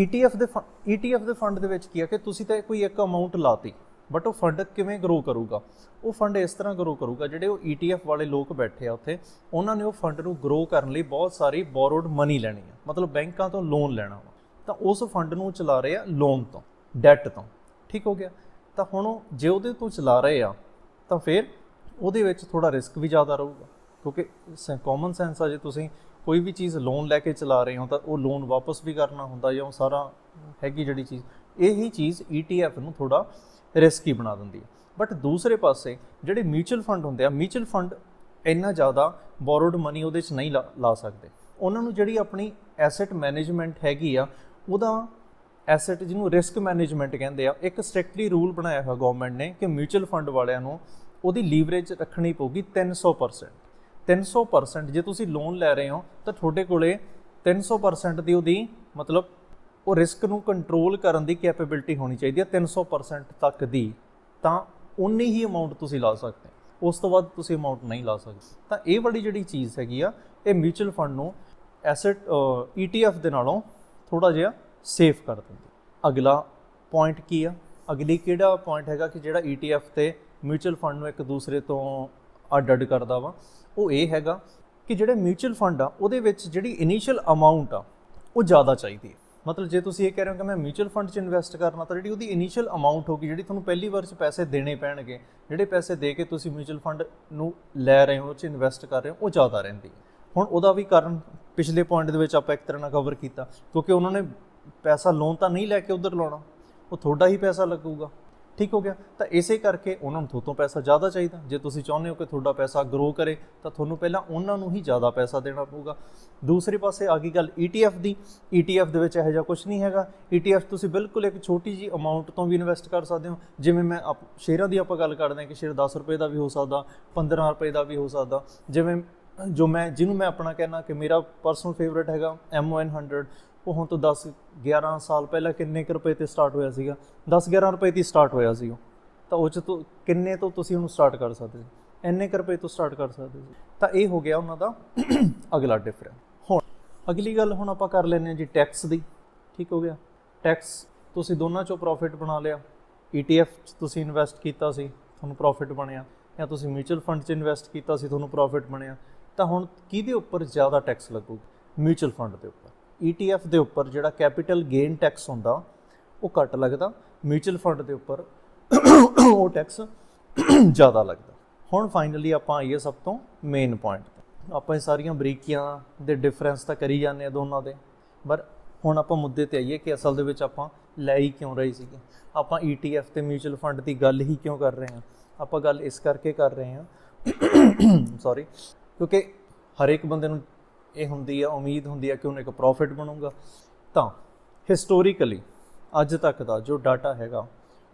ETF ਦੇ ETF ਦੇ ਫੰਡ ਦੇ ਵਿੱਚ ਕੀ ਆ ਕਿ ਤੁਸੀਂ ਤਾਂ ਕੋਈ ਇੱਕ ਅਮਾਉਂਟ ਲਾਤੀ। ਬਟ ਉਹ ਫੰਡ ਕਿਵੇਂ ਗਰੋ ਕਰੂਗਾ? ਉਹ ਫੰਡ ਇਸ ਤਰ੍ਹਾਂ ਗਰੋ ਕਰੂਗਾ, ਜਿਹੜੇ ਉਹ ETF ਵਾਲੇ ਲੋਕ ਬੈਠੇ ਆ ਉੱਥੇ, ਉਹਨਾਂ ਨੇ ਉਹ ਫੰਡ ਨੂੰ ਗਰੋ ਕਰਨ ਲਈ ਬਹੁਤ ਸਾਰੀ ਬੋਰੋਡ ਮਨੀ ਲੈਣੀ ਆ। ਮਤਲਬ ਬੈਂਕਾਂ ਤੋਂ ਲੋਨ ਲੈਣਾ ਵਾ। ਤਾਂ ਉਸ ਫੰਡ ਨੂੰ ਚਲਾ ਰਹੇ ਆ ਲੋਨ ਤੋਂ ਡੈਟ ਤੋਂ। ਠੀਕ ਹੋ ਗਿਆ? ਤਾਂ ਹੁਣ ਜੇ ਉਹਦੇ ਤੋਂ ਚਲਾ ਰਹੇ ਆ, ਤਾਂ ਫਿਰ ਉਹਦੇ ਵਿੱਚ ਥੋੜਾ ਰਿਸਕ ਵੀ ਜ਼ਿਆਦਾ ਰਹੂਗਾ। ਕਿਉਂਕਿ ਕਾਮਨ ਸੈਂਸ ਆ, ਜੇ ਤੁਸੀਂ ਕੋਈ ਵੀ ਚੀਜ਼ ਲੋਨ ਲੈ ਕੇ ਚਲਾ ਰਹੇ ਹੋ ਤਾਂ ਉਹ ਲੋਨ ਵਾਪਸ ਵੀ ਕਰਨਾ ਹੁੰਦਾ ਜਾਂ ਉਹ ਸਾਰਾ ਹੈਗੀ ਜਿਹੜੀ ਚੀਜ਼, ਇਹੀ ਚੀਜ਼ ETF ਨੂੰ ਥੋੜਾ ਰਿਸਕੀ ਬਣਾ ਦਿੰਦੀ ਹੈ। ਬਟ ਦੂਸਰੇ ਪਾਸੇ ਜਿਹੜੇ ਮਿਊਚੁਅਲ ਫੰਡ ਹੁੰਦੇ ਆ ਮਿਊਚੁਅਲ ਫੰਡ ਇੰਨਾ ਜ਼ਿਆਦਾ ਬੋਰੋਡ ਮਨੀ ਉਹਦੇ 'ਚ ਨਹੀਂ ਲਾ ਲਾ ਸਕਦੇ। ਉਹਨਾਂ ਨੂੰ ਜਿਹੜੀ ਆਪਣੀ ਐਸੈਟ ਮੈਨੇਜਮੈਂਟ ਹੈਗੀ ਆ, ਉਹਦਾ ਐਸੈਟ ਜਿਹਨੂੰ ਰਿਸਕ ਮੈਨੇਜਮੈਂਟ ਕਹਿੰਦੇ ਆ, ਇੱਕ ਸਟ੍ਰਿਕਟਲੀ ਰੂਲ ਬਣਾਇਆ ਹੋਇਆ ਗਵਰਨਮੈਂਟ ਨੇ ਕਿ ਮਿਊਚੁਅਲ ਫੰਡ ਵਾਲਿਆਂ ਨੂੰ ਉਹਦੀ ਲੀਵਰੇਜ ਰੱਖਣੀ ਪਊਗੀ 300% 300% ਜੇ ਤੁਸੀਂ ਲੋਨ ਲੈ ਰਹੇ ਹੋ, ਤਾਂ ਤੁਹਾਡੇ ਕੋਲੇ 300% ਦੀ ਉਹਦੀ ਮਤਲਬ ਉਹ ਰਿਸਕ ਨੂੰ ਕੰਟਰੋਲ ਕਰਨ ਦੀ ਕੈਪੇਬਿਲਿਟੀ ਹੋਣੀ ਚਾਹੀਦੀ ਹੈ 300% ਤੱਕ ਦੀ, ਤਾਂ ਉਨੀ ਹੀ ਅਮਾਉਂਟ ਤੁਸੀਂ ਲਾ ਸਕਦੇ ਹੋ। ਉਸ ਤੋਂ ਬਾਅਦ ਤੁਸੀਂ ਅਮਾਉਂਟ ਨਹੀਂ ਲਾ ਸਕਦੇ। ਤਾਂ ਇਹ ਵਾਲੀ ਜਿਹੜੀ ਚੀਜ਼ ਹੈਗੀ ਆ, ਇਹ ਮਿਊਚੁਅਲ ਫੰਡ ਨੂੰ ਐਸੈਟ ETF ਦੇ ਨਾਲੋਂ ਥੋੜਾ ਜਿਹਾ ਸੇਫ ਕਰ ਦਿੰਦੀ। ਅਗਲਾ ਪੁਆਇੰਟ ਕੀ ਆ? ਅਗਲੀ ਕਿਹੜਾ ਪੁਆਇੰਟ ਹੈਗਾ ਕਿ ਜਿਹੜਾ ETF ਤੇ ਮਿਊਚੁਅਲ ਫੰਡ ਨੂੰ ਇੱਕ ਦੂਸਰੇ ਤੋਂ ਅੱਡ ਅੱਡ ਕਰਦਾ ਵਾ? ਉਹ ਇਹ ਹੈਗਾ ਕਿ ਜਿਹੜੇ ਮਿਊਚੁਅਲ ਫੰਡ ਆ, ਉਹਦੇ ਵਿੱਚ ਜਿਹੜੀ ਇਨੀਸ਼ੀਅਲ ਅਮਾਉਂਟ ਆ, ਉਹ ਜ਼ਿਆਦਾ ਚਾਹੀਦੀ ਹੈ। ਮਤਲਬ ਜੇ ਤੁਸੀਂ ਇਹ ਕਹਿ ਰਹੇ ਹੋ ਕਿ ਮੈਂ ਮਿਊਚੁਅਲ ਫੰਡ 'ਚ ਇਨਵੈਸਟ ਕਰਨਾ, ਤਾਂ ਜਿਹੜੀ ਉਹਦੀ ਇਨੀਸ਼ੀਅਲ ਅਮਾਉਂਟ ਹੋਗੀ ਜਿਹੜੀ ਤੁਹਾਨੂੰ ਪਹਿਲੀ ਵਾਰ 'ਚ ਪੈਸੇ ਦੇਣੇ ਪੈਣਗੇ, ਜਿਹੜੇ ਪੈਸੇ ਦੇ ਕੇ ਤੁਸੀਂ ਮਿਊਚੁਅਲ ਫੰਡ ਨੂੰ ਲੈ ਰਹੇ ਹੋ, ਉਹ 'ਚ ਇਨਵੈਸਟ ਕਰ ਰਹੇ ਹੋ, ਉਹ ਜ਼ਿਆਦਾ ਰਹਿੰਦੀ ਹੁਣ ਉਹਦਾ ਵੀ ਕਾਰਨ ਪਿਛਲੇ ਪੁਆਇੰਟ ਦੇ ਵਿੱਚ ਆਪਾਂ ਇੱਕ ਤਰ੍ਹਾਂ ਨਾਲ ਕਵਰ ਕੀਤਾ, ਕਿਉਂਕਿ ਉਹਨਾਂ ਨੇ ਪੈਸਾ ਲੋਨ ਤਾਂ ਨਹੀਂ ਲੈ ਕੇ ਉਧਰ ਲਾਉਣਾ, ਉਹ ਤੁਹਾਡਾ ਹੀ ਪੈਸਾ ਲੱਗੂਗਾ। ਠੀਕ ਹੋ ਗਿਆ? ਤਾਂ ਇਸੇ ਕਰਕੇ ਉਹਨਾਂ ਨੂੰ ਤੁਹਾਡੇ ਤੋਂ ਪੈਸਾ ਜ਼ਿਆਦਾ ਚਾਹੀਦਾ। ਜੇ ਤੁਸੀਂ ਚਾਹੁੰਦੇ ਹੋ ਕਿ ਤੁਹਾਡਾ ਪੈਸਾ ਗਰੋ ਕਰੇ, ਤਾਂ ਤੁਹਾਨੂੰ ਪਹਿਲਾਂ ਉਹਨਾਂ ਨੂੰ ਹੀ ਜ਼ਿਆਦਾ ਪੈਸਾ ਦੇਣਾ ਪਊਗਾ। ਦੂਸਰੇ ਪਾਸੇ ਆ ਗਈ ਗੱਲ ETF ਦੀ। ETF ਦੇ ਵਿੱਚ ਇਹੋ ਜਿਹਾ ਕੁਝ ਨਹੀਂ ਹੈਗਾ। ETF ਤੁਸੀਂ ਬਿਲਕੁਲ ਇੱਕ ਛੋਟੀ ਜੀ ਅਮਾਉਂਟ ਤੋਂ ਵੀ ਇਨਵੈਸਟ ਕਰ ਸਕਦੇ ਹੋ। ਜਿਵੇਂ ਮੈਂ ਆਪ- ਸ਼ੇਅਰਾਂ ਦੀ ਆਪਾਂ ਗੱਲ ਕਰਦੇ ਹਾਂ ਕਿ ਸ਼ੇਅਰ 10 ਰੁਪਏ ਦਾ ਵੀ ਹੋ ਸਕਦਾ 15 ਰੁਪਏ ਦਾ ਵੀ ਹੋ ਸਕਦਾ। ਜਿਵੇਂ ਜੋ ਮੈਂ, ਜਿਹਨੂੰ ਮੈਂ ਆਪਣਾ ਕਹਿਣਾ ਕਿ ਮੇਰਾ ਪਰਸਨਲ ਫੇਵਰਿਟ ਹੈਗਾ MON100 ਉਹ ਹੁਣ ਤੋਂ 10 11 ਸਾਲ ਪਹਿਲਾਂ ਕਿੰਨੇ ਕੁ ਰੁਪਏ ਤੇ ਸਟਾਰਟ ਹੋਇਆ ਸੀਗਾ? 10 11 ਰੁਪਏ ਤੇ ਸਟਾਰਟ ਹੋਇਆ ਸੀ ਉਹ। ਤਾਂ ਉਹ ਚ ਤੋਂ ਕਿੰਨੇ ਤੋਂ ਤੁਸੀਂ ਉਹਨੂੰ ਸਟਾਰਟ ਕਰ ਸਕਦੇ ਸੀ? ਇੰਨੇ ਕੁ ਰੁਪਏ ਤੋਂ ਸਟਾਰਟ ਕਰ ਸਕਦੇ ਸੀ। ਤਾਂ ਇਹ ਹੋ ਗਿਆ ਉਹਨਾਂ ਦਾ ਅਗਲਾ ਡਿਫਰੈਂਸ ਹੁਣ ਅਗਲੀ ਗੱਲ ਹੁਣ ਆਪਾਂ ਕਰ ਲੈਂਦੇ ਹਾਂ ਜੀ ਟੈਕਸ ਦੀ। ਠੀਕ ਹੋ ਗਿਆ? ਟੈਕਸ ਤੁਸੀਂ ਦੋਨਾਂ ਚੋਂ ਪ੍ਰੋਫਿਟ ਬਣਾ ਲਿਆ। ETF ਚ ਤੁਸੀਂ ਇਨਵੈਸਟ ਕੀਤਾ ਸੀ, ਤੁਹਾਨੂੰ ਪ੍ਰੋਫਿਟ ਬਣਿਆ। ਜਾਂ ਤੁਸੀਂ ਮਿਊਚੁਅਲ ਫੰਡ 'ਚ ਇਨਵੈਸਟ ਕੀਤਾ ਸੀ, ਤੁਹਾਨੂੰ ਪ੍ਰੋਫਿਟ ਬਣਿਆ। ਤਾਂ ਹੁਣ ਕਿਹਦੇ ਉੱਪਰ ਜ਼ਿਆਦਾ ਟੈਕਸ ਲੱਗੂਗਾ? ਮਿਊਚੁਅਲ ਫੰਡ ਦੇ ਉੱਪਰ। ETF ਦੇ ਉੱਪਰ ਜਿਹੜਾ ਕੈਪੀਟਲ ਗੇਨ ਟੈਕਸ ਹੁੰਦਾ, ਉਹ ਘੱਟ ਲੱਗਦਾ ਮਿਊਚੁਅਲ ਫੰਡ ਦੇ ਉੱਪਰ ਉਹ ਟੈਕਸ ਜ਼ਿਆਦਾ ਲੱਗਦਾ। ਹੁਣ ਫਾਈਨਲੀ ਆਪਾਂ ਆਈਏ ਸਭ ਤੋਂ ਮੇਨ ਪੁਆਇੰਟ ਤੇ। ਆਪਾਂ ਇਹ ਸਾਰੀਆਂ ਬਰੀਕੀਆਂ ਦੇ ਡਿਫਰੈਂਸ ਤਾਂ ਕਰੀ ਜਾਂਦੇ ਆ ਦੋਨਾਂ ਦੇ, ਪਰ ਹੁਣ ਆਪਾਂ ਮੁੱਦੇ ਤੇ ਆਈਏ ਕਿ ਅਸਲ ਦੇ ਵਿੱਚ ਆਪਾਂ ਲੈ ਹੀ ਕਿਉਂ ਰਹੀ ਸੀਗੇ। ਆਪਾਂ ETF ਤੇ ਮਿਊਚੁਅਲ ਫੰਡ ਦੀ ਗੱਲ ਹੀ ਕਿਉਂ ਕਰ ਰਹੇ ਹਾਂ? ਆਪਾਂ ਗੱਲ ਇਸ ਕਰਕੇ ਕਰ ਰਹੇ ਹਾਂ ਸੌਰੀ ਕਿਉਂਕਿ ਹਰ ਇੱਕ ਬੰਦੇ ਨੂੰ ਇਹ ਹੁੰਦੀ ਆ ਉਮੀਦ ਹੁੰਦੀ ਆ ਕਿ ਉਹਨੂੰ ਇੱਕ ਪ੍ਰੋਫਿਟ ਬਣੂਗਾ ਤਾਂ ਹਿਸਟੋਰੀਕਲੀ ਅੱਜ ਤੱਕ ਦਾ ਜੋ ਡਾਟਾ ਹੈਗਾ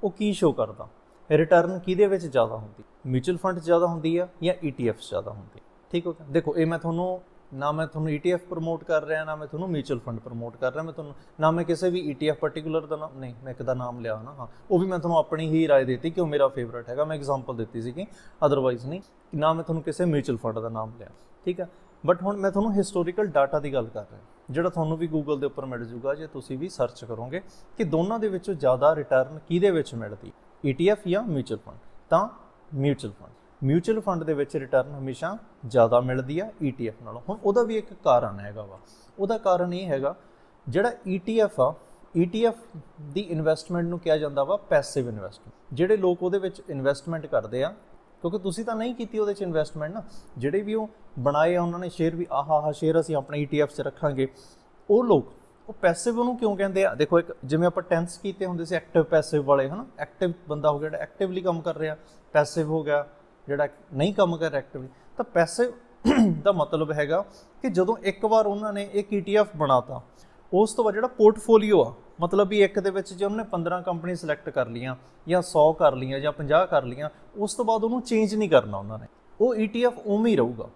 ਉਹ ਕੀ ਸ਼ੋ ਕਰਦਾ ਰਿਟਰਨ ਕਿਹਦੇ ਵਿੱਚ ਜ਼ਿਆਦਾ ਹੁੰਦੀ ਮਿਊਚੁਅਲ ਫੰਡ ਜ਼ਿਆਦਾ ਹੁੰਦੀ ਆ ਜਾਂ ETF ਜ਼ਿਆਦਾ ਹੁੰਦੀ ਠੀਕ ਹੋ ਗਿਆ ਦੇਖੋ ਇਹ ਮੈਂ ਤੁਹਾਨੂੰ ਨਾ ਮੈਂ ਤੁਹਾਨੂੰ ETF ਪ੍ਰਮੋਟ ਕਰ ਰਿਹਾ ਨਾ ਮੈਂ ਤੁਹਾਨੂੰ ਮਿਊਚੁਅਲ ਫੰਡ ਪ੍ਰਮੋਟ ਕਰ ਰਿਹਾ ਮੈਂ ਤੁਹਾਨੂੰ ਨਾ ਮੈਂ ਕਿਸੇ ਵੀ ETF ਪਾਰਟਿਕੂਲਰ ਦਾ ਨਾਮ ਨਹੀਂ ਮੈਂ ਇੱਕ ਦਾ ਨਾਮ ਲਿਆ ਨਾ ਹਾਂ ਉਹ ਵੀ ਮੈਂ ਤੁਹਾਨੂੰ ਆਪਣੀ ਹੀ رائے ਦਿੱਤੀ ਕਿ ਉਹ ਮੇਰਾ ਫੇਵਰਟ ਹੈਗਾ ਮੈਂ ਐਗਜ਼ਾਮਪਲ ਦਿੱਤੀ ਸੀ ਕਿ ਅਦਰਵਾਈਜ਼ ਨਹੀਂ ਨਾ ਮੈਂ ਤੁਹਾਨੂੰ ਕਿਸੇ ਮਿਊਚੁਅਲ ਫੰਡ ਦਾ ਨਾਮ ਲਿਆ ਠੀਕ ਹੈ ਬਟ ਹੁਣ ਮੈਂ ਤੁਹਾਨੂੰ ਹਿਸਟੋਰੀਕਲ ਡਾਟਾ ਦੀ ਗੱਲ ਕਰ ਰਿਹਾ। ਜਿਹੜਾ ਤੁਹਾਨੂੰ ਵੀ ਗੂਗਲ ਦੇ ਉੱਪਰ ਮਿਲ ਜੂਗਾ, ਜੇ ਤੁਸੀਂ ਵੀ ਸਰਚ ਕਰੋਗੇ ਕਿ ਦੋਨਾਂ ਦੇ ਵਿੱਚੋਂ ਜ਼ਿਆਦਾ ਰਿਟਰਨ ਕਿਹਦੇ ਵਿੱਚ ਮਿਲਦੀ? ETF ਜਾਂ ਮਿਊਚੁਅਲ ਫੰਡ ਤਾਂ ਮਿਊਚੁਅਲ ਫੰਡ ਮਿਊਚੁਅਲ ਫੰਡ ਦੇ ਵਿੱਚ ਰਿਟਰਨ ਹਮੇਸ਼ਾ ਜ਼ਿਆਦਾ ਮਿਲਦੀ ਆ ETF ਨਾਲੋਂ। ਹੁਣ ਉਹਦਾ ਵੀ ਇੱਕ ਕਾਰਨ ਹੈਗਾ ਵਾ। ਉਹਦਾ ਕਾਰਨ ਇਹ ਹੈਗਾ, ਜਿਹੜਾ ETF ਆ ETF ਦੀ ਇਨਵੈਸਟਮੈਂਟ ਨੂੰ ਕਿਹਾ ਜਾਂਦਾ ਵਾ ਪੈਸਿਵ ਇਨਵੈਸਟਮੈਂਟ ਜਿਹੜੇ ਲੋਕ ਉਹਦੇ ਵਿੱਚ ਇਨਵੈਸਟਮੈਂਟ ਕਰਦੇ ਆ ਕਿਉਂਕਿ ਤੁਸੀਂ ਤਾਂ ਨਹੀਂ ਕੀਤੀ ਉਹਦੇ 'ਚ ਇਨਵੈਸਟਮੈਂਟ ਨਾ। ਜਿਹੜੇ ਵੀ ਉਹ ਬਣਾਏ ਆ, ਉਹਨਾਂ ਨੇ ਸ਼ੇਅਰ ਵੀ, ਆਹ ਆਹ ਸ਼ੇਅਰ ਅਸੀਂ ਆਪਣੇ ETF 'ਚ ਰੱਖਾਂਗੇ। ਉਹ ਲੋਕ, ਉਹ ਪੈਸਿਵ ਉਹਨੂੰ ਕਿਉਂ ਕਹਿੰਦੇ ਆ? ਦੇਖੋ ਇੱਕ, ਜਿਵੇਂ ਆਪਾਂ ਟੈਂਸ ਕੀਤੇ ਹੁੰਦੇ ਸੀ ਐਕਟਿਵ ਪੈਸਿਵ ਵਾਲੇ, ਹਨਾ? ਐਕਟਿਵ ਬੰਦਾ ਹੋ ਗਿਆ ਜਿਹੜਾ ਐਕਟਿਵਲੀ ਕੰਮ ਕਰ ਰਿਹਾ ਪੈਸਿਵ ਹੋ ਗਿਆ ਜਿਹੜਾ ਨਹੀਂ ਕੰਮ ਕਰ ਰਿਹਾ ਐਕਟਿਵਲੀ ਤਾਂ ਪੈਸਿਵ ਦਾ ਮਤਲਬ ਹੈਗਾ ਕਿ ਜਦੋਂ ਇੱਕ ਵਾਰ ਉਹਨਾਂ ਨੇ ਇੱਕ ETF ਬਣਾਤਾ, ਉਸ ਤੋਂ ਬਾਅਦ ਜਿਹੜਾ ਪੋਰਟਫੋਲੀਓ ਆ ਮਤਲਬ ਵੀ ਇੱਕ ਦੇ ਵਿੱਚ ਜੇ ਉਹਨੇ 15 ਕੰਪਨੀ ਸਿਲੈਕਟ ਕਰ ਲੀਆਂ ਜਾਂ 100 ਕਰ ਲੀਆਂ ਜਾਂ 50 ਕਰ ਲੀਆਂ ਉਸ ਤੋਂ ਬਾਅਦ ਉਹਨੂੰ ਚੇਂਜ ਨਹੀਂ ਕਰਨਾ ਉਹਨਾਂ ਨੇ। ਉਹ ETF ਉਵੇਂ ਹੀ ਰਹੂਗਾ।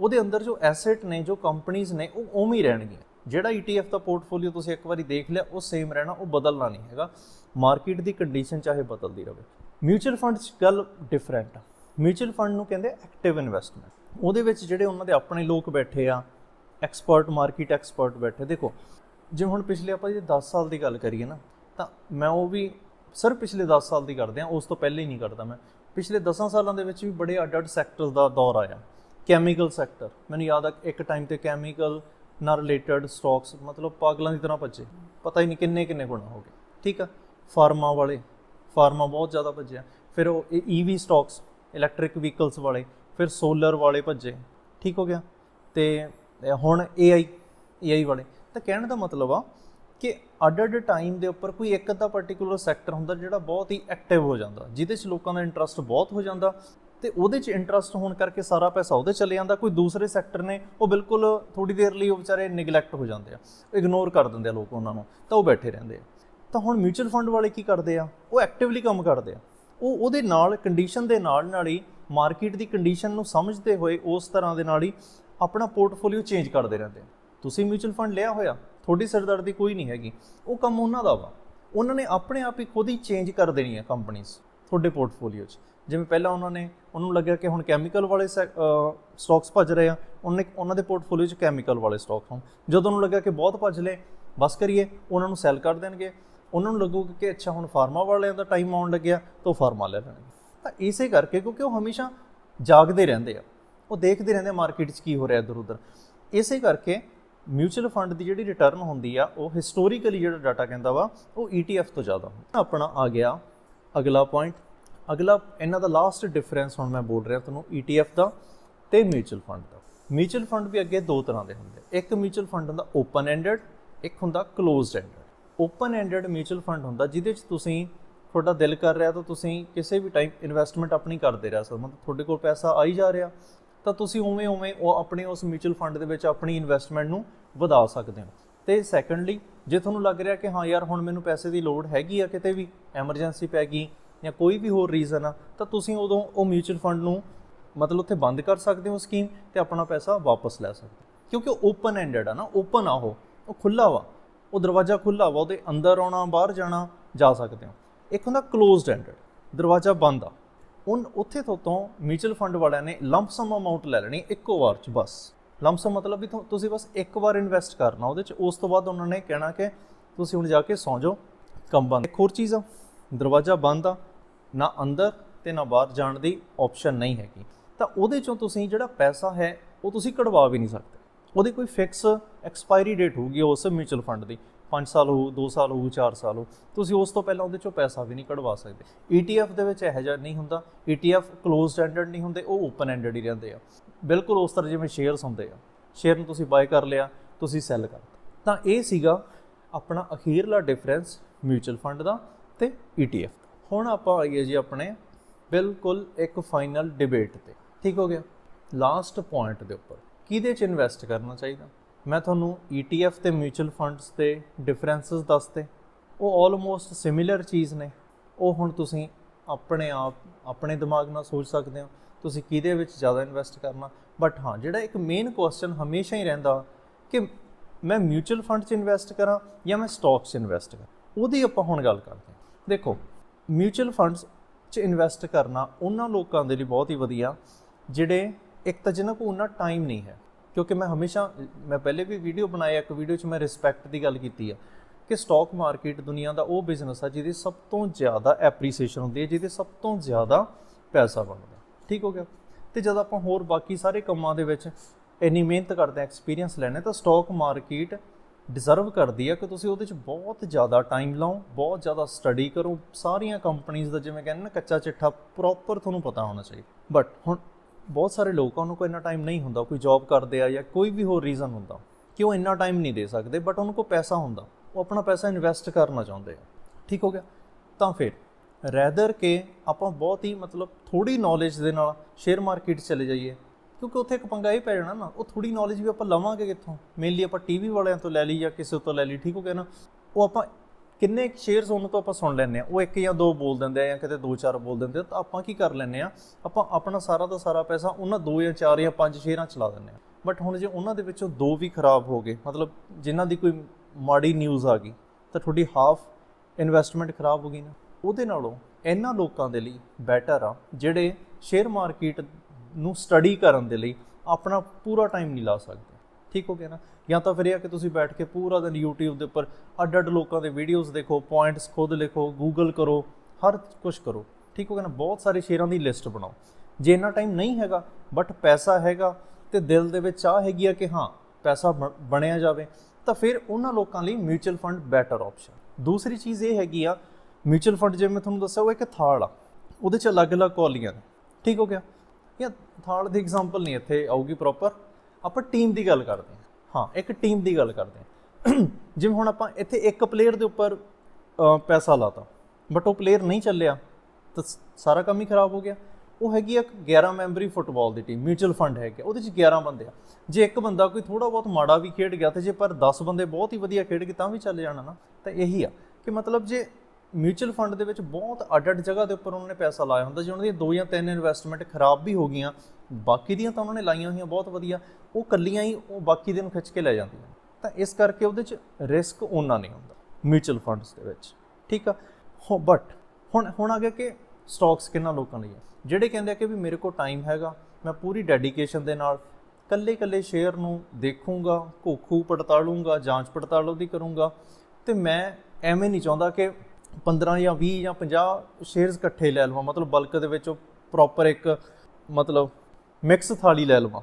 ਉਹਦੇ ਅੰਦਰ ਜੋ ਐਸੈਟ ਨੇ, ਜੋ ਕੰਪਨੀਆਂ ਨੇ, ਉਹ ਉਵੇਂ ਹੀ ਰਹਿਣਗੀਆਂ। ਜਿਹੜਾ ETF ਦਾ ਪੋਰਟਫੋਲੀਓ ਤੁਸੀਂ ਇੱਕ ਵਾਰੀ ਦੇਖ ਲਿਆ, ਉਹ ਸੇਮ ਰਹਿਣਾ, ਉਹ ਬਦਲਣਾ ਨਹੀਂ ਹੈਗਾ। ਮਾਰਕੀਟ ਦੀ ਕੰਡੀਸ਼ਨ ਚਾਹੇ ਬਦਲਦੀ ਰਹੇ ਮਿਊਚੁਅਲ ਫੰਡ 'ਚ ਗੱਲ ਡਿਫਰੈਂਟ ਆ। ਮਿਊਚੁਅਲ ਫੰਡ ਨੂੰ ਕਹਿੰਦੇ ਐਕਟਿਵ ਇਨਵੈਸਟਮੈਂਟ ਉਹਦੇ ਵਿੱਚ ਜਿਹੜੇ ਉਹਨਾਂ ਦੇ ਆਪਣੇ ਲੋਕ ਬੈਠੇ ਆ ਐਕਸਪਰਟ ਮਾਰਕੀਟ ਐਕਸਪਰਟ ਬੈਠੇ, ਦੇਖੋ ਜੇ ਹੁਣ ਪਿਛਲੇ ਆਪਾਂ ਜੇ 10 ਸਾਲ ਦੀ ਗੱਲ ਕਰੀਏ ਨਾ, ਤਾਂ ਮੈਂ ਉਹ ਵੀ ਸਰ ਪਿਛਲੇ 10 ਸਾਲ ਦੀ ਕਰਦੇ ਆ ਉਸ ਤੋਂ ਪਹਿਲੇ ਹੀ ਨਹੀਂ ਕਰਦਾ ਮੈਂ। ਪਿਛਲੇ 10 ਸਾਲਾਂ ਦੇ ਵਿੱਚ ਵੀ ਬੜੇ ਅੱਡ-ਅੱਡ ਸੈਕਟਰਸ ਦਾ ਦੌਰ ਆਇਆ। ਕੈਮੀਕਲ ਸੈਕਟਰ ਮੈਨੂੰ ਯਾਦ ਆ ਇੱਕ ਟਾਈਮ ਤੇ ਕੈਮੀਕਲ ਨਾਲ ਰਿਲੇਟਡ ਸਟਾਕਸ ਮਤਲਬ ਪਾਗਲਾਂ ਦੀ ਤਰ੍ਹਾਂ ਭੱਜੇ। ਪਤਾ ਹੀ ਨਹੀਂ ਕਿੰਨੇ ਕਿੰਨੇ ਗੁਣਾ ਹੋ ਗਏ। ਠੀਕ ਆ? ਫਾਰਮਾ ਵਾਲੇ ਫਾਰਮਾ ਬਹੁਤ ਜ਼ਿਆਦਾ ਭੱਜਿਆ ਫਿਰ ਉਹ ਈਵੀ ਸਟਾਕਸ ਇਲੈਕਟ੍ਰਿਕ ਵਹੀਕਲਸ ਵਾਲੇ, ਫਿਰ ਸੋਲਰ ਵਾਲੇ ਭੱਜੇ। ਠੀਕ ਹੋ ਗਿਆ? ਤੇ ਇਹ ਹੁਣ AI AI ਵਾਲੇ। ਤਾਂ ਕਹਿਣ ਦਾ ਮਤਲਬ ਆ ਕਿ ਅੱਡ ਅੱਡ ਟਾਈਮ ਦੇ ਉੱਪਰ ਕੋਈ ਇੱਕ ਅੱਧਾ ਪਾਰਟਿਕੂਲਰ ਸੈਕਟਰ ਹੁੰਦਾ ਜਿਹੜਾ ਬਹੁਤ ਹੀ ਐਕਟਿਵ ਹੋ ਜਾਂਦਾ, ਜਿਹਦੇ 'ਚ ਲੋਕਾਂ ਦਾ ਇੰਟਰਸਟ ਬਹੁਤ ਹੋ ਜਾਂਦਾ ਤੇ ਉਹਦੇ 'ਚ ਇੰਟਰਸਟ ਹੋਣ ਕਰਕੇ ਸਾਰਾ ਪੈਸਾ ਉਹਦੇ ਚਲੇ ਜਾਂਦਾ, ਕੋਈ ਦੂਸਰੇ ਸੈਕਟਰ ਨੇ ਉਹ ਬਿਲਕੁਲ ਥੋੜੀ ਦੇਰ ਲਈ ਉਹ ਵਿਚਾਰੇ ਨਿਗਲੈਕਟ ਹੋ ਜਾਂਦੇ ਆ ਇਗਨੋਰ ਕਰ ਦਿੰਦੇ ਆ ਲੋਕ ਉਹਨਾਂ ਨੂੰ, ਤਾਂ ਉਹ ਬੈਠੇ ਰਹਿੰਦੇ ਆ। ਤਾਂ ਹੁਣ ਮਿਊਚੁਅਲ ਫੰਡ ਵਾਲੇ ਕੀ ਕਰਦੇ ਆ? ਉਹ ਐਕਟਿਵਲੀ ਕੰਮ ਕਰਦੇ ਆ। ਉਹ ਉਹਦੇ ਨਾਲ ਕੰਡੀਸ਼ਨ ਦੇ ਨਾਲ ਨਾਲ ਹੀ ਮਾਰਕੀਟ ਦੀ ਕੰਡੀਸ਼ਨ ਨੂੰ ਸਮਝਦੇ ਹੋਏ ਉਸ ਤਰ੍ਹਾਂ ਦੇ ਨਾਲ ਹੀ ਆਪਣਾ ਪੋਰਟਫੋਲੀਓ ਚੇਂਜ ਕਰਦੇ ਰਹਿੰਦੇ ਆ। ਤੁਸੀਂ ਮਿਊਚੁਅਲ ਫੰਡ ਲਿਆ ਹੋਇਆ, ਤੁਹਾਡੀ ਸਿਰਦਰਦੀ ਕੋਈ ਨਹੀਂ ਹੈਗੀ। ਉਹ ਕੰਮ ਉਹਨਾਂ ਦਾ ਵਾ। ਉਹਨਾਂ ਨੇ ਆਪਣੇ ਆਪ ਹੀ ਖੁਦ ਹੀ ਚੇਂਜ ਕਰ ਦੇਣੀ ਹੈ ਕੰਪਨੀਆਂ ਤੁਹਾਡੇ ਪੋਰਟਫੋਲੀਓ 'ਚ। ਜਿਵੇਂ ਪਹਿਲਾਂ ਉਹਨਾਂ ਨੇ, ਉਹਨੂੰ ਲੱਗਿਆ ਕਿ ਹੁਣ ਕੈਮੀਕਲ ਵਾਲੇ ਸਟਾਕਸ ਭੱਜ ਰਹੇ ਆ। ਉਹਨੇ, ਉਹਨਾਂ ਦੇ ਪੋਰਟਫੋਲੀਓ 'ਚ ਕੈਮੀਕਲ ਵਾਲੇ ਸਟਾਕ ਹੋਣ। ਜਦੋਂ ਉਹਨੂੰ ਲੱਗਾ ਕਿ ਬਹੁਤ ਭੱਜ ਲਏ, ਬਸ ਕਰੀਏ, ਉਹਨਾਂ ਨੂੰ ਸੈਲ ਕਰ ਦੇਣਗੇ। ਉਹਨਾਂ ਨੂੰ ਲੱਗੂਗਾ ਕਿ ਅੱਛਾ, ਹੁਣ ਫਾਰਮਾ ਵਾਲਿਆਂ ਦਾ ਟਾਈਮ ਆਉਣ ਲੱਗਿਆ, ਤਾਂ ਉਹ ਫਾਰਮਾ ਲੈ ਲੈਣਗੇ। ਤਾਂ ਇਸੇ ਕਰਕੇ, ਕਿਉਂਕਿ ਉਹ ਹਮੇਸ਼ਾ ਜਾਗਦੇ ਰਹਿੰਦੇ ਆ। ਉਹ ਦੇਖਦੇ ਰਹਿੰਦੇ ਮਾਰਕੀਟ 'ਚ ਕੀ ਹੋ ਰਿਹਾ ਇੱਧਰ ਉੱਧਰ ਇਸੇ ਕਰਕੇ ਮਿਊਚੁਅਲ ਫੰਡ ਦੀ ਜਿਹੜੀ ਰਿਟਰਨ ਹੁੰਦੀ ਆ, ਉਹ ਹਿਸਟੋਰੀਕਲੀ ਜਿਹੜਾ ਡਾਟਾ ਕਹਿੰਦਾ ਵਾ, ਉਹ ETF ਤੋਂ ਜ਼ਿਆਦਾ ਹੁੰਦਾ। ਆਪਣਾ ਆ ਗਿਆ ਅਗਲਾ ਪੁਆਇੰਟ ਅਗਲਾ, ਇਹਨਾਂ ਦਾ ਲਾਸਟ ਡਿਫਰੈਂਸ ਹੁਣ ਮੈਂ ਬੋਲ ਰਿਹਾ ਤੁਹਾਨੂੰ ETF ਦਾ ਤੇ ਮਿਊਚੁਅਲ ਫੰਡ ਦਾ। ਮਿਊਚੁਅਲ ਫੰਡ ਵੀ ਅੱਗੇ ਦੋ ਤਰ੍ਹਾਂ ਦੇ ਹੁੰਦੇ ਇੱਕ ਮਿਊਚੁਅਲ ਫੰਡ ਹੁੰਦਾ ਓਪਨ ਐਂਡਡ ਇੱਕ ਹੁੰਦਾ closed ended open ended mutual fund ਹੁੰਦਾ ਜਿਹਦੇ 'ਚ ਤੁਸੀਂ ਤੁਹਾਡਾ ਦਿਲ ਕਰ ਰਿਹਾ ਤਾਂ ਤੁਸੀਂ ਕਿਸੇ ਵੀ ਟਾਈਮ ਇਨਵੈਸਟਮੈਂਟ ਆਪਣੀ ਕਰਦੇ ਰਹਿ ਸਕਦੇ ਹੋ। ਤੁਹਾਡੇ ਕੋਲ ਪੈਸਾ ਆਈ ਜਾ ਰਿਹਾ। ਤਾਂ ਤੁਸੀਂ ਉਵੇਂ ਉਵੇਂ ਉਹ ਆਪਣੇ ਉਸ ਮਿਊਚੁਅਲ ਫੰਡ ਦੇ ਵਿੱਚ ਆਪਣੀ ਇਨਵੈਸਟਮੈਂਟ ਨੂੰ ਵਧਾ ਸਕਦੇ ਹੋ। ਤੇ ਸੈਕੰਡਲੀ ਜੇ ਤੁਹਾਨੂੰ ਲੱਗ ਰਿਹਾ ਕਿ ਹਾਂ ਯਾਰ ਹੁਣ ਮੈਨੂੰ ਪੈਸੇ ਦੀ ਲੋੜ ਹੈਗੀ ਆ ਕਿਤੇ ਵੀ ਐਮਰਜੈਂਸੀ ਪੈ ਗਈ ਜਾਂ ਕੋਈ ਵੀ ਹੋਰ ਰੀਜ਼ਨ ਆ, ਤਾਂ ਤੁਸੀਂ ਉਦੋਂ ਉਹ ਮਿਊਚੁਅਲ ਫੰਡ ਨੂੰ ਮਤਲਬ ਉੱਥੇ ਬੰਦ ਕਰ ਸਕਦੇ ਹੋ ਸਕੀਮ ਤੇ ਆਪਣਾ ਪੈਸਾ ਵਾਪਸ ਲੈ ਸਕਦੇ ਹੋ। ਕਿਉਂਕਿ ਓਪਨ ਐਂਡਡ ਆ ਨਾ ਓਪਨ ਆ ਉਹ ਉਹ ਖੁੱਲਾ ਵਾ, ਉਹ ਦਰਵਾਜ਼ਾ ਖੁੱਲਾ ਵਾ, ਉਹਦੇ ਅੰਦਰ ਆਉਣਾ, ਬਾਹਰ ਜਾਣਾ, ਜਾ ਸਕਦੇ ਹੋ। ਇੱਕ ਹੁੰਦਾ ਕਲੋਜ਼ਡ ਐਂਡਡ ਦਰਵਾਜ਼ਾ ਬੰਦ ਆ। ਉਨ ਉੱਥੇ ਤੋਂ ਤੋਂ ਮਿਊਚੁਅਲ ਫੰਡ ਵਾਲਿਆਂ ਨੇ ਲੰਪ ਸਮ ਅਮਾਉਂਟ ਲੈ ਲੈਣੀ ਇੱਕੋ ਵਾਰ ਚ ਬਸ। ਲੰਪ ਸਮ ਮਤਲਬ ਵੀ ਤੁਸੀਂ ਬਸ ਇੱਕ ਵਾਰ ਇਨਵੈਸਟ ਕਰਨਾ ਉਹਦੇ ਚ। ਉਸ ਤੋਂ ਬਾਅਦ ਉਹਨਾਂ ਨੇ ਕਹਿਣਾ ਕਿ ਤੁਸੀਂ ਹੁਣ ਜਾ ਕੇ ਸੌਂ ਜਾਓ ਕੰਮ ਬੰਦ ਇੱਕ ਹੋਰ ਚੀਜ਼ ਆ, ਦਰਵਾਜ਼ਾ ਬੰਦ ਆ, ਨਾ ਅੰਦਰ ਤੇ ਨਾ ਬਾਹਰ ਜਾਣ ਦੀ ਆਪਸ਼ਨ ਨਹੀਂ ਹੈਗੀ। ਤਾਂ ਉਹਦੇ ਚੋਂ ਤੁਸੀਂ ਜਿਹੜਾ ਪੈਸਾ ਹੈ, ਉਹ ਤੁਸੀਂ ਕਢਵਾ ਵੀ ਨਹੀਂ ਸਕਦੇ। ਉਹਦੀ ਕੋਈ ਫਿਕਸ ਐਕਸਪਾਇਰੀ ਡੇਟ ਹੋਊਗੀ ਉਸ ਮਿਊਚੁਅਲ ਫੰਡ ਦੀ। 5 ਸਾਲ ਹੋਊ 2 ਸਾਲ ਹੋਊ 4 ਸਾਲ ਹੋ, ਤੁਸੀਂ ਉਸ ਤੋਂ ਪਹਿਲਾਂ ਉਹਦੇ ਚੋਂ ਪੈਸਾ ਵੀ ਨਹੀਂ ਕਢਵਾ ਸਕਦੇ। ETF ਦੇ ਵਿੱਚ ਇਹੋ ਜਿਹਾ ਨਹੀਂ ਹੁੰਦਾ। ETF ਕਲੋਜ਼ਡ ਐਂਡਡ ਨਹੀਂ ਹੁੰਦੇ, ਉਹ ਓਪਨ ਐਂਡਡ ਹੀ ਰਹਿੰਦੇ ਆ। ਬਿਲਕੁਲ ਉਸ ਤਰ੍ਹਾਂ ਜਿਵੇਂ ਸ਼ੇਅਰਸ ਹੁੰਦੇ ਆ। ਸ਼ੇਅਰ ਨੂੰ ਤੁਸੀਂ ਬਾਏ ਕਰ ਲਿਆ, ਤੁਸੀਂ ਸੈੱਲ ਕਰ ਤਾਂ ਇਹ ਸੀਗਾ ਆਪਣਾ ਅਖੀਰਲਾ ਡਿਫਰੈਂਸ ਮਿਊਚੁਅਲ ਫੰਡ ਦਾ ਤੇ ETF ਦਾ। ਹੁਣ ਆਪਾਂ ਆਈਏ ਜੀ ਆਪਣੇ ਬਿਲਕੁਲ ਇੱਕ ਫਾਈਨਲ ਡਿਬੇਟ ਤੇ। ਠੀਕ ਹੋ ਗਿਆ? ਲਾਸਟ ਪੁਆਇੰਟ ਦੇ ਉੱਪਰ। ਕਿਹਦੇ 'ਚ ਇਨਵੈਸਟ ਕਰਨਾ ਚਾਹੀਦਾ? ਮੈਂ ਤੁਹਾਨੂੰ ETF ਤੇ ਮਿਊਚੁਅਲ ਫੰਡਸ ਦੇ ਡਿਫਰੈਂਸਸ ਦੱਸਤੇ। ਉਹ ਆਲਮੋਸਟ ਸਿਮਿਲਰ ਚੀਜ਼ ਨੇ। ਉਹ ਹੁਣ ਤੁਸੀਂ ਆਪਣੇ ਆਪ, ਆਪਣੇ ਦਿਮਾਗ ਨਾਲ ਸੋਚ ਸਕਦੇ ਹੋ। ਤੁਸੀਂ ਕਿਹਦੇ ਵਿੱਚ ਜ਼ਿਆਦਾ ਇਨਵੈਸਟ ਕਰਨਾ? ਬਟ ਹਾਂ, ਜਿਹੜਾ ਇੱਕ ਮੇਨ ਕੁਐਸਚਨ ਹਮੇਸ਼ਾ ਹੀ ਰਹਿੰਦਾ ਕਿ ਮੈਂ ਮਿਊਚੁਅਲ ਫੰਡ 'ਚ ਇਨਵੈਸਟ ਕਰਾਂ ਜਾਂ ਮੈਂ ਸਟਾਕਸ 'ਚ ਇਨਵੈਸਟ ਕਰਾਂ? ਉਹਦੀ ਆਪਾਂ ਹੁਣ ਗੱਲ ਕਰਦੇ ਹਾਂ। ਦੇਖੋ ਮਿਊਚੁਅਲ ਫੰਡਸ 'ਚ ਇਨਵੈਸਟ ਕਰਨਾ ਉਹਨਾਂ ਲੋਕਾਂ ਦੇ ਲਈ ਬਹੁਤ ਹੀ ਵਧੀਆ, ਜਿਹੜੇ ਇੱਕ ਤਾਂ ਜਿਨ੍ਹਾਂ ਕੋਲ ਉਹਨਾਂ ਟਾਈਮ ਨਹੀਂ ਹੈ। ਕਿਉਂਕਿ ਮੈਂ ਹਮੇਸ਼ਾ, ਮੈਂ ਪਹਿਲੇ ਵੀ ਵੀਡੀਓ ਬਣਾਇਆ, ਇੱਕ ਵੀਡੀਓ 'ਚ ਮੈਂ ਰਿਸਪੈਕਟ ਦੀ ਗੱਲ ਕੀਤੀ ਆ ਕਿ ਸਟਾਕ ਮਾਰਕੀਟ ਦੁਨੀਆ ਦਾ ਉਹ ਬਿਜ਼ਨਸ ਆ ਜਿਹਦੀ ਸਭ ਤੋਂ ਜ਼ਿਆਦਾ ਐਪਰੀਸੀਏਸ਼ਨ ਹੁੰਦੀ ਹੈ, ਜਿਹਦੇ ਸਭ ਤੋਂ ਜ਼ਿਆਦਾ ਪੈਸਾ ਬਣਦਾ। ਠੀਕ ਹੋ ਗਿਆ? ਤੇ ਜਦ ਆਪਾਂ ਹੋਰ ਬਾਕੀ ਸਾਰੇ ਕੰਮਾਂ ਦੇ ਵਿੱਚ ਇੰਨੀ ਮਿਹਨਤ ਕਰਦੇ ਆ ਐਕਸਪੀਰੀਅੰਸ ਲੈਣੇ ਤਾਂ ਸਟਾਕ ਮਾਰਕੀਟ ਡਿਜ਼ਰਵ ਕਰਦੀ ਆ ਕਿ ਤੁਸੀਂ ਉਹਦੇ 'ਚ ਬਹੁਤ ਜ਼ਿਆਦਾ ਟਾਈਮ ਲਾਓ, ਬਹੁਤ ਜ਼ਿਆਦਾ ਸਟੱਡੀ ਕਰੋ। ਸਾਰੀਆਂ ਕੰਪਨੀਆਂ ਦਾ ਜਿਵੇਂ ਕਹਿੰਦੇ ਨਾ ਕੱਚਾ ਚਿੱਠਾ ਪ੍ਰੋਪਰ ਤੁਹਾਨੂੰ ਪਤਾ ਹੋਣਾ ਚਾਹੀਦਾ। ਬਟ ਹੁਣ ਬਹੁਤ ਸਾਰੇ ਲੋਕਾਂ ਉਹਨਾਂ ਕੋਲ ਇੰਨਾ ਟਾਈਮ ਨਹੀਂ ਹੁੰਦਾ, ਕੋਈ ਜੌਬ ਕਰਦੇ ਆ ਜਾਂ ਕੋਈ ਵੀ ਹੋਰ ਰੀਜ਼ਨ ਹੁੰਦਾ। ਕਿ ਉਹ ਇੰਨਾ ਟਾਈਮ ਨਹੀਂ ਦੇ ਸਕਦੇ ਬਟ ਉਹਨਾਂ ਕੋਲ ਪੈਸਾ ਹੁੰਦਾ। ਉਹ ਆਪਣਾ ਪੈਸਾ ਇਨਵੈਸਟ ਕਰਨਾ ਚਾਹੁੰਦੇ ਆ। ਠੀਕ ਹੋ ਗਿਆ? ਤਾਂ ਫਿਰ ਰੈਦਰ ਕੇ ਆਪਾਂ ਬਹੁਤ ਹੀ ਮਤਲਬ ਥੋੜੀ ਨੌਲੇਜ ਦੇ ਨਾਲ ਸ਼ੇਅਰ ਮਾਰਕੀਟ ਚਲੇ ਜਾਈਏ। ਕਿਉਂਕਿ ਉੱਥੇ ਇੱਕ ਪੰਗਾ ਇਹ ਪੈ ਜਾਣਾ ਨਾ, ਉਹ ਥੋੜੀ ਨੌਲੇਜ ਵੀ ਆਪਾਂ ਲਵਾਂਗੇ ਕਿੱਥੋਂ? ਮੇਨਲੀ ਆਪਾਂ ਟੀਵੀ ਵਾਲਿਆਂ ਤੋਂ ਲੈ ਲਈ ਜਾਂ ਕਿਸੇ ਤੋਂ ਲੈ ਲਈ, ਠੀਕ ਹੋ ਗਿਆ ਨਾ? ਉਹ ਆਪਾਂ ਕਿੰਨੇ ਸ਼ੇਅਰਸ ਉਹਨਾਂ ਤੋਂ ਆਪਾਂ ਸੁਣ ਲੈਂਦੇ ਆ ਉਹ ਇੱਕ ਜਾਂ ਦੋ ਬੋਲ ਦਿੰਦੇ ਆ ਜਾਂ ਕਿਤੇ ਦੋ ਚਾਰ ਬੋਲ ਦਿੰਦੇ ਆ, ਤਾਂ ਆਪਾਂ ਕੀ ਕਰ ਲੈਂਦੇ ਆ ਆਪਾਂ ਆਪਣਾ ਸਾਰਾ ਦਾ ਸਾਰਾ ਪੈਸਾ ਉਹਨਾਂ ਦੋ ਜਾਂ ਚਾਰ ਜਾਂ ਪੰਜ ਸ਼ੇਅਰਾਂ ਚ ਲਾ ਦਿੰਦੇ ਆ ਬਟ ਹੁਣ ਜੇ ਉਹਨਾਂ ਦੇ ਵਿੱਚੋਂ ਦੋ ਵੀ ਖਰਾਬ ਹੋ ਗਏ, ਮਤਲਬ ਜਿਨ੍ਹਾਂ ਦੀ ਕੋਈ ਮਾੜੀ ਨਿਊਜ਼ ਆ ਗਈ, ਤਾਂ ਤੁਹਾਡੀ ਹਾਫ ਇਨਵੈਸਟਮੈਂਟ ਖਰਾਬ ਹੋ ਗਈ ਨਾ। ਉਹਦੇ ਨਾਲੋਂ ਇਹਨਾਂ ਲੋਕਾਂ ਦੇ ਲਈ ਬੈਟਰ ਆ, ਜਿਹੜੇ ਸ਼ੇਅਰ ਮਾਰਕੀਟ ਨੂੰ ਸਟੱਡੀ ਕਰਨ ਦੇ ਲਈ ਆਪਣਾ ਪੂਰਾ ਟਾਈਮ ਨਹੀਂ ਲਾ ਸਕਦੇ। ਠੀਕ ਹੋ ਗਿਆ ਨਾ? ਜਾਂ ਤਾਂ ਫਿਰ ਇਹ ਆ ਕਿ ਤੁਸੀਂ ਬੈਠ ਕੇ ਪੂਰਾ ਦਿਨ YouTube ਦੇ ਉੱਪਰ ਅੱਡ-ਅੱਡ ਲੋਕਾਂ ਦੇ ਵੀਡੀਓਜ਼ ਦੇਖੋ ਪੁਆਇੰਟਸ ਖੁਦ ਲਿਖੋ ਗੂਗਲ ਕਰੋ, ਹਰ ਕੁਝ ਕਰੋ। ਠੀਕ ਹੋ ਗਿਆ ਨਾ? ਬਹੁਤ ਸਾਰੇ ਸ਼ੇਅਰਾਂ ਦੀ ਲਿਸਟ ਬਣਾਓ। ਜੇ ਇੰਨਾ ਟਾਈਮ ਨਹੀਂ ਹੈਗਾ ਬਟ ਪੈਸਾ ਹੈਗਾ ਤੇ ਦਿਲ ਦੇ ਵਿੱਚ ਚਾਹ ਹੈਗੀ ਆ ਕਿ ਹਾਂ, ਪੈਸਾ ਬ- ਬਣਿਆ ਜਾਵੇ, ਤਾਂ ਫਿਰ ਉਹਨਾਂ ਲੋਕਾਂ ਲਈ ਮਿਊਚੁਅਲ ਫੰਡ ਬੈਟਰ ਆਪਸ਼ਨ ਦੂਸਰੀ ਚੀਜ਼ ਇਹ ਹੈਗੀ ਆ ਮਿਊਚੁਅਲ ਫੰਡ ਜਿਵੇਂ ਮੈਂ ਤੁਹਾਨੂੰ ਦੱਸਿਆ, ਉਹ ਇੱਕ ਥਾਲ ਆ। ਉਹਦੇ ਚ ਅਲੱਗ-ਅਲੱਗ ਕੌਲੀਆਂ ਨੇ। ਠੀਕ ਹੋ ਗਿਆ? ਜਾਂ ਥਾਲ ਦੀ ਐਗਜ਼ਾਮਪਲ ਨਹੀਂ ਇੱਥੇ ਆਊਗੀ ਪ੍ਰੋਪਰ ਆਪਾਂ ਟੀਮ ਦੀ ਗੱਲ ਕਰਦੇ ਹਾਂ। ਹਾਂ ਇੱਕ ਟੀਮ ਦੀ ਗੱਲ ਕਰਦੇ ਹਾਂ। ਜਿਵੇਂ ਹੁਣ ਆਪਾਂ ਇੱਥੇ ਇੱਕ ਪਲੇਅਰ ਦੇ ਉੱਪਰ ਅ, ਪੈਸਾ ਲਾਤਾ ਬਟ ਉਹ ਪਲੇਅਰ ਨਹੀਂ ਚੱਲਿਆ ਤਾਂ ਸਾਰਾ ਕੰਮ ਹੀ ਖਰਾਬ ਹੋ ਗਿਆ। ਉਹ ਹੈਗੀ ਇੱਕ 11 ਮੈਂਬਰੀ ਫੁੱਟਬਾਲ ਦੀ ਟੀਮ ਮਿਊਚੁਅਲ ਫੰਡ ਹੈਗਾ ਉਹਦੇ ਚ 11 ਬੰਦੇ ਆ। ਜੇ ਇੱਕ ਬੰਦਾ ਕੋਈ ਥੋੜਾ ਬਹੁਤ ਮਾੜਾ ਵੀ ਖੇਡ ਗਿਆ ਤੇ ਜੇ ਪਰ 10 ਬੰਦੇ ਬਹੁਤ ਹੀ ਵਧੀਆ ਖੇਡ ਗਏ ਤਾਂ ਵੀ ਚੱਲ ਜਾਣਾ ਨਾ ਤਾਂ ਇਹੀ ਆ ਕਿ ਮਤਲਬ ਜੇ ਮਿਊਚੁਅਲ ਫੰਡ ਦੇ ਵਿੱਚ ਬਹੁਤ ਅੱਡ-ਅੱਡ ਜਗ੍ਹਾ ਦੇ ਉੱਪਰ ਉਹਨਾਂ ਨੇ ਪੈਸਾ ਲਾਇਆ ਹੁੰਦਾ ਜੇ ਉਹਨਾਂ ਦੀਆਂ ਦੋ ਜਾਂ ਤਿੰਨ ਇਨਵੈਸਟਮੈਂਟ ਖਰਾਬ ਵੀ ਹੋ ਗਈਆਂ ਬਾਕੀ ਦੀਆਂ ਤਾਂ ਉਹਨਾਂ ਨੇ ਲਾਈਆਂ ਹੋਈਆਂ ਬਹੁਤ ਵਧੀਆ, ਉਹ ਕੱਲੀਆਂ ਹੀ ਉਹ ਬਾਕੀ ਦੇ ਨੂੰ ਖਿੱਚ ਕੇ ਲੈ ਜਾਂਦੀਆਂ। ਤਾਂ ਇਸ ਕਰਕੇ ਉਹਦੇ 'ਚ ਰਿਸਕ ਉਹਨਾਂ ਨਹੀਂ ਹੁੰਦਾ ਮਿਊਚੁਅਲ ਫੰਡਸ ਦੇ ਵਿੱਚ। ਠੀਕ ਆ? ਹੋ ਬਟ ਹੁਣ ਹੁਣ ਆ ਗਿਆ ਕਿ ਸਟਾਕਸ ਕਿੰਨਾ ਲੋਕਾਂ ਲਈ ਹੈ ਜਿਹੜੇ ਕਹਿੰਦੇ ਆ ਕਿ ਵੀ ਮੇਰੇ ਕੋਲ ਟਾਈਮ ਹੈਗਾ, ਮੈਂ ਪੂਰੀ ਡੈਡੀਕੇਸ਼ਨ ਦੇ ਨਾਲ ਕੱਲੇ ਕੱਲੇ ਸ਼ੇਅਰ ਨੂੰ ਦੇਖੂੰਗਾ, ਘੋਖੂ ਪੜਤਾਲੂੰਗਾ, ਜਾਂਚ ਪੜਤਾਲ ਉਹਦੀ ਕਰੂੰਗਾ, ਤੇ ਮੈਂ ਐਵੇਂ ਨਹੀਂ ਚਾਹੁੰਦਾ ਕਿ 15 ਜਾਂ 20 ਜਾਂ 50 ਸ਼ੇਅਰਸ ਇਕੱਠੇ ਲੈ ਲਵਾਂ। ਮਤਲਬ ਬਲਕ ਦੇ ਵਿੱਚ ਉਹ ਪ੍ਰੋਪਰ ਇੱਕ ਮਤਲਬ ਮਿਕਸ ਥਾਲੀ ਲੈ ਲਵਾਂ।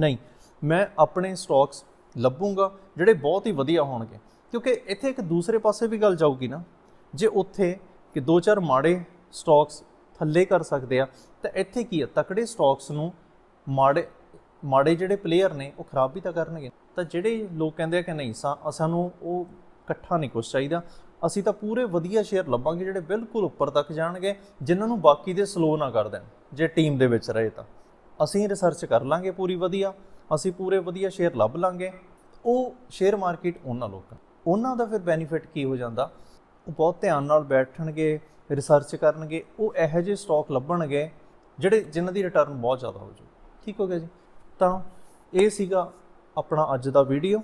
ਨਹੀਂ, ਮੈਂ ਆਪਣੇ ਸਟਾਕਸ ਲੱਭੂੰਗਾ, ਜਿਹੜੇ ਬਹੁਤ ਹੀ ਵਧੀਆ ਹੋਣਗੇ। ਕਿਉਂਕਿ ਇੱਥੇ ਇੱਕ ਦੂਸਰੇ ਪਾਸੇ ਵੀ ਗੱਲ ਜਾਊਗੀ ਨਾ। ਜੇ ਉੱਥੇ ਕਿ ਦੋ ਚਾਰ ਮਾੜੇ ਸਟਾਕਸ ਥੱਲੇ ਕਰ ਸਕਦੇ ਆ, ਤਾਂ ਇੱਥੇ ਕੀ ਆ? ਤਕੜੇ ਸਟਾਕਸ ਨੂੰ ਮਾੜੇ ਮਾੜੇ ਜਿਹੜੇ ਪਲੇਅਰ ਨੇ, ਉਹ ਖਰਾਬ ਵੀ ਤਾਂ ਕਰਨਗੇ। ਤਾਂ ਜਿਹੜੇ ਲੋਕ ਕਹਿੰਦੇ ਆ ਕਿ ਨਹੀਂ ਸਾਨੂੰ ਉਹ ਇਕੱਠਾ ਨਹੀਂ ਕੁਛ ਚਾਹੀਦਾ। ਅਸੀਂ ਤਾਂ ਪੂਰੇ ਵਧੀਆ ਸ਼ੇਅਰ ਲੱਭਾਂਗੇ ਜਿਹੜੇ ਬਿਲਕੁਲ ਉੱਪਰ ਤੱਕ ਜਾਣਗੇ, ਜਿਨ੍ਹਾਂ ਨੂੰ ਬਾਕੀ ਦੇ ਸਲੋ ਨਾ ਕਰ ਦੇਣ, ਜੇ ਟੀਮ ਦੇ ਵਿੱਚ ਰਹੇ ਤਾਂ। ਅਸੀਂ ਰਿਸਰਚ ਕਰ ਲਾਂਗੇ ਪੂਰੀ ਵਧੀਆ, ਅਸੀਂ ਪੂਰੇ ਵਧੀਆ ਸ਼ੇਅਰ ਲੱਭ ਲਾਂਗੇ। ਉਹ ਸ਼ੇਅਰ ਮਾਰਕੀਟ ਉਹਨਾਂ ਲੋਕਾਂ ਉਹਨਾਂ ਦਾ ਫਿਰ ਬੈਨੀਫਿਟ ਕੀ ਹੋ ਜਾਂਦਾ? ਉਹ ਬਹੁਤ ਧਿਆਨ ਨਾਲ ਬੈਠਣਗੇ ਰਿਸਰਚ ਕਰਨਗੇ, ਉਹ ਇਹੋ ਜਿਹੇ ਸਟਾਕ ਲੱਭਣਗੇ ਜਿਹੜੇ ਜਿਨ੍ਹਾਂ ਦੀ ਰਿਟਰਨ ਬਹੁਤ ਜ਼ਿਆਦਾ ਹੋ ਜੂ ਠੀਕ ਹੋ ਗਿਆ ਜੀ? ਤਾਂ ਇਹ ਸੀਗਾ ਆਪਣਾ ਅੱਜ ਦਾ ਵੀਡੀਓ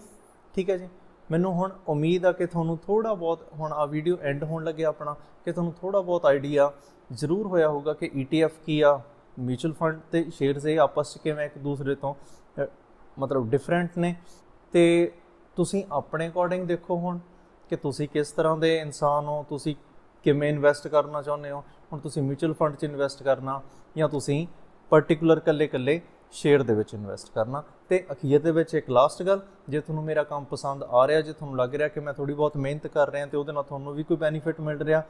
ਠੀਕ ਹੈ ਜੀ? ਮੈਨੂੰ ਹੁਣ ਉਮੀਦ ਆ ਕਿ ਤੁਹਾਨੂੰ ਥੋੜਾ ਬਹੁਤ ਹੁਣ ਆ ਵੀਡੀਓ ਐਂਡ ਹੋਣ ਲੱਗਿਆ ਆਪਣਾ, ਕਿ ਤੁਹਾਨੂੰ ਥੋੜਾ ਬਹੁਤ ਆਈਡੀਆ ਜ਼ਰੂਰ ਹੋਇਆ ਹੋਊਗਾ ਕਿ ETF ਕੀ ਆ ਮਿਊਚੁਅਲ ਫੰਡ ਤੇ ਸ਼ੇਅਰਸ ਇਹ ਆਪਸ ਵਿੱਚ ਕਿਵੇਂ ਇੱਕ ਦੂਸਰੇ ਤੋਂ ਮਤਲਬ ਡਿਫਰੈਂਟ ਨੇ। ਤੇ ਤੁਸੀਂ ਆਪਣੇ ਅਕੋਰਡਿੰਗ ਦੇਖੋ ਹੁਣ ਕਿ ਤੁਸੀਂ ਕਿਸ ਤਰ੍ਹਾਂ ਦੇ ਇਨਸਾਨ ਹੋ, ਤੁਸੀਂ ਕਿਵੇਂ ਇਨਵੈਸਟ ਕਰਨਾ ਚਾਹੁੰਦੇ ਹੋ। ਹੁਣ ਤੁਸੀਂ ਮਿਊਚੁਅਲ ਫੰਡ 'ਚ ਇਨਵੈਸਟ ਕਰਨਾ ਜਾਂ ਤੁਸੀਂ ਪਾਰਟਿਕੂਲਰ ਕੱਲੇ-ਕੱਲੇ ਸ਼ੇਅਰ ਦੇ ਵਿੱਚ ਇਨਵੈਸਟ ਕਰਨਾ। ਤੇ ਅਖੀਰ ਦੇ ਵਿੱਚ ਇੱਕ ਲਾਸਟ ਗੱਲ, ਜੇ ਤੁਹਾਨੂੰ ਮੇਰਾ ਕੰਮ ਪਸੰਦ ਆ ਰਿਹਾ, ਜੇ ਤੁਹਾਨੂੰ ਲੱਗ ਰਿਹਾ ਕਿ ਮੈਂ ਥੋੜੀ ਬਹੁਤ ਮਿਹਨਤ ਕਰ ਰਿਹਾ ਤੇ ਉਹਦੇ ਨਾਲ ਤੁਹਾਨੂੰ ਵੀ ਕੋਈ ਬੈਨੀਫਿਟ ਮਿਲ ਰਿਹਾ,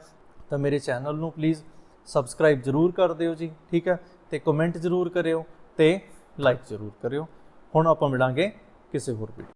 ਤਾਂ ਮੇਰੇ ਚੈਨਲ ਨੂੰ ਪਲੀਜ਼ ਸਬਸਕ੍ਰਾਈਬ ਜ਼ਰੂਰ ਕਰ ਦਿਓ ਜੀ, ਠੀਕ ਹੈ? ਤੇ ਕਮੈਂਟ ਜ਼ਰੂਰ ਕਰਿਓ ਤੇ ਲਾਈਕ ਜ਼ਰੂਰ ਕਰਿਓ। ਹੁਣ ਆਪਾਂ ਮਿਲਾਂਗੇ ਕਿਸੇ ਹੋਰ ਵੀਡੀਓ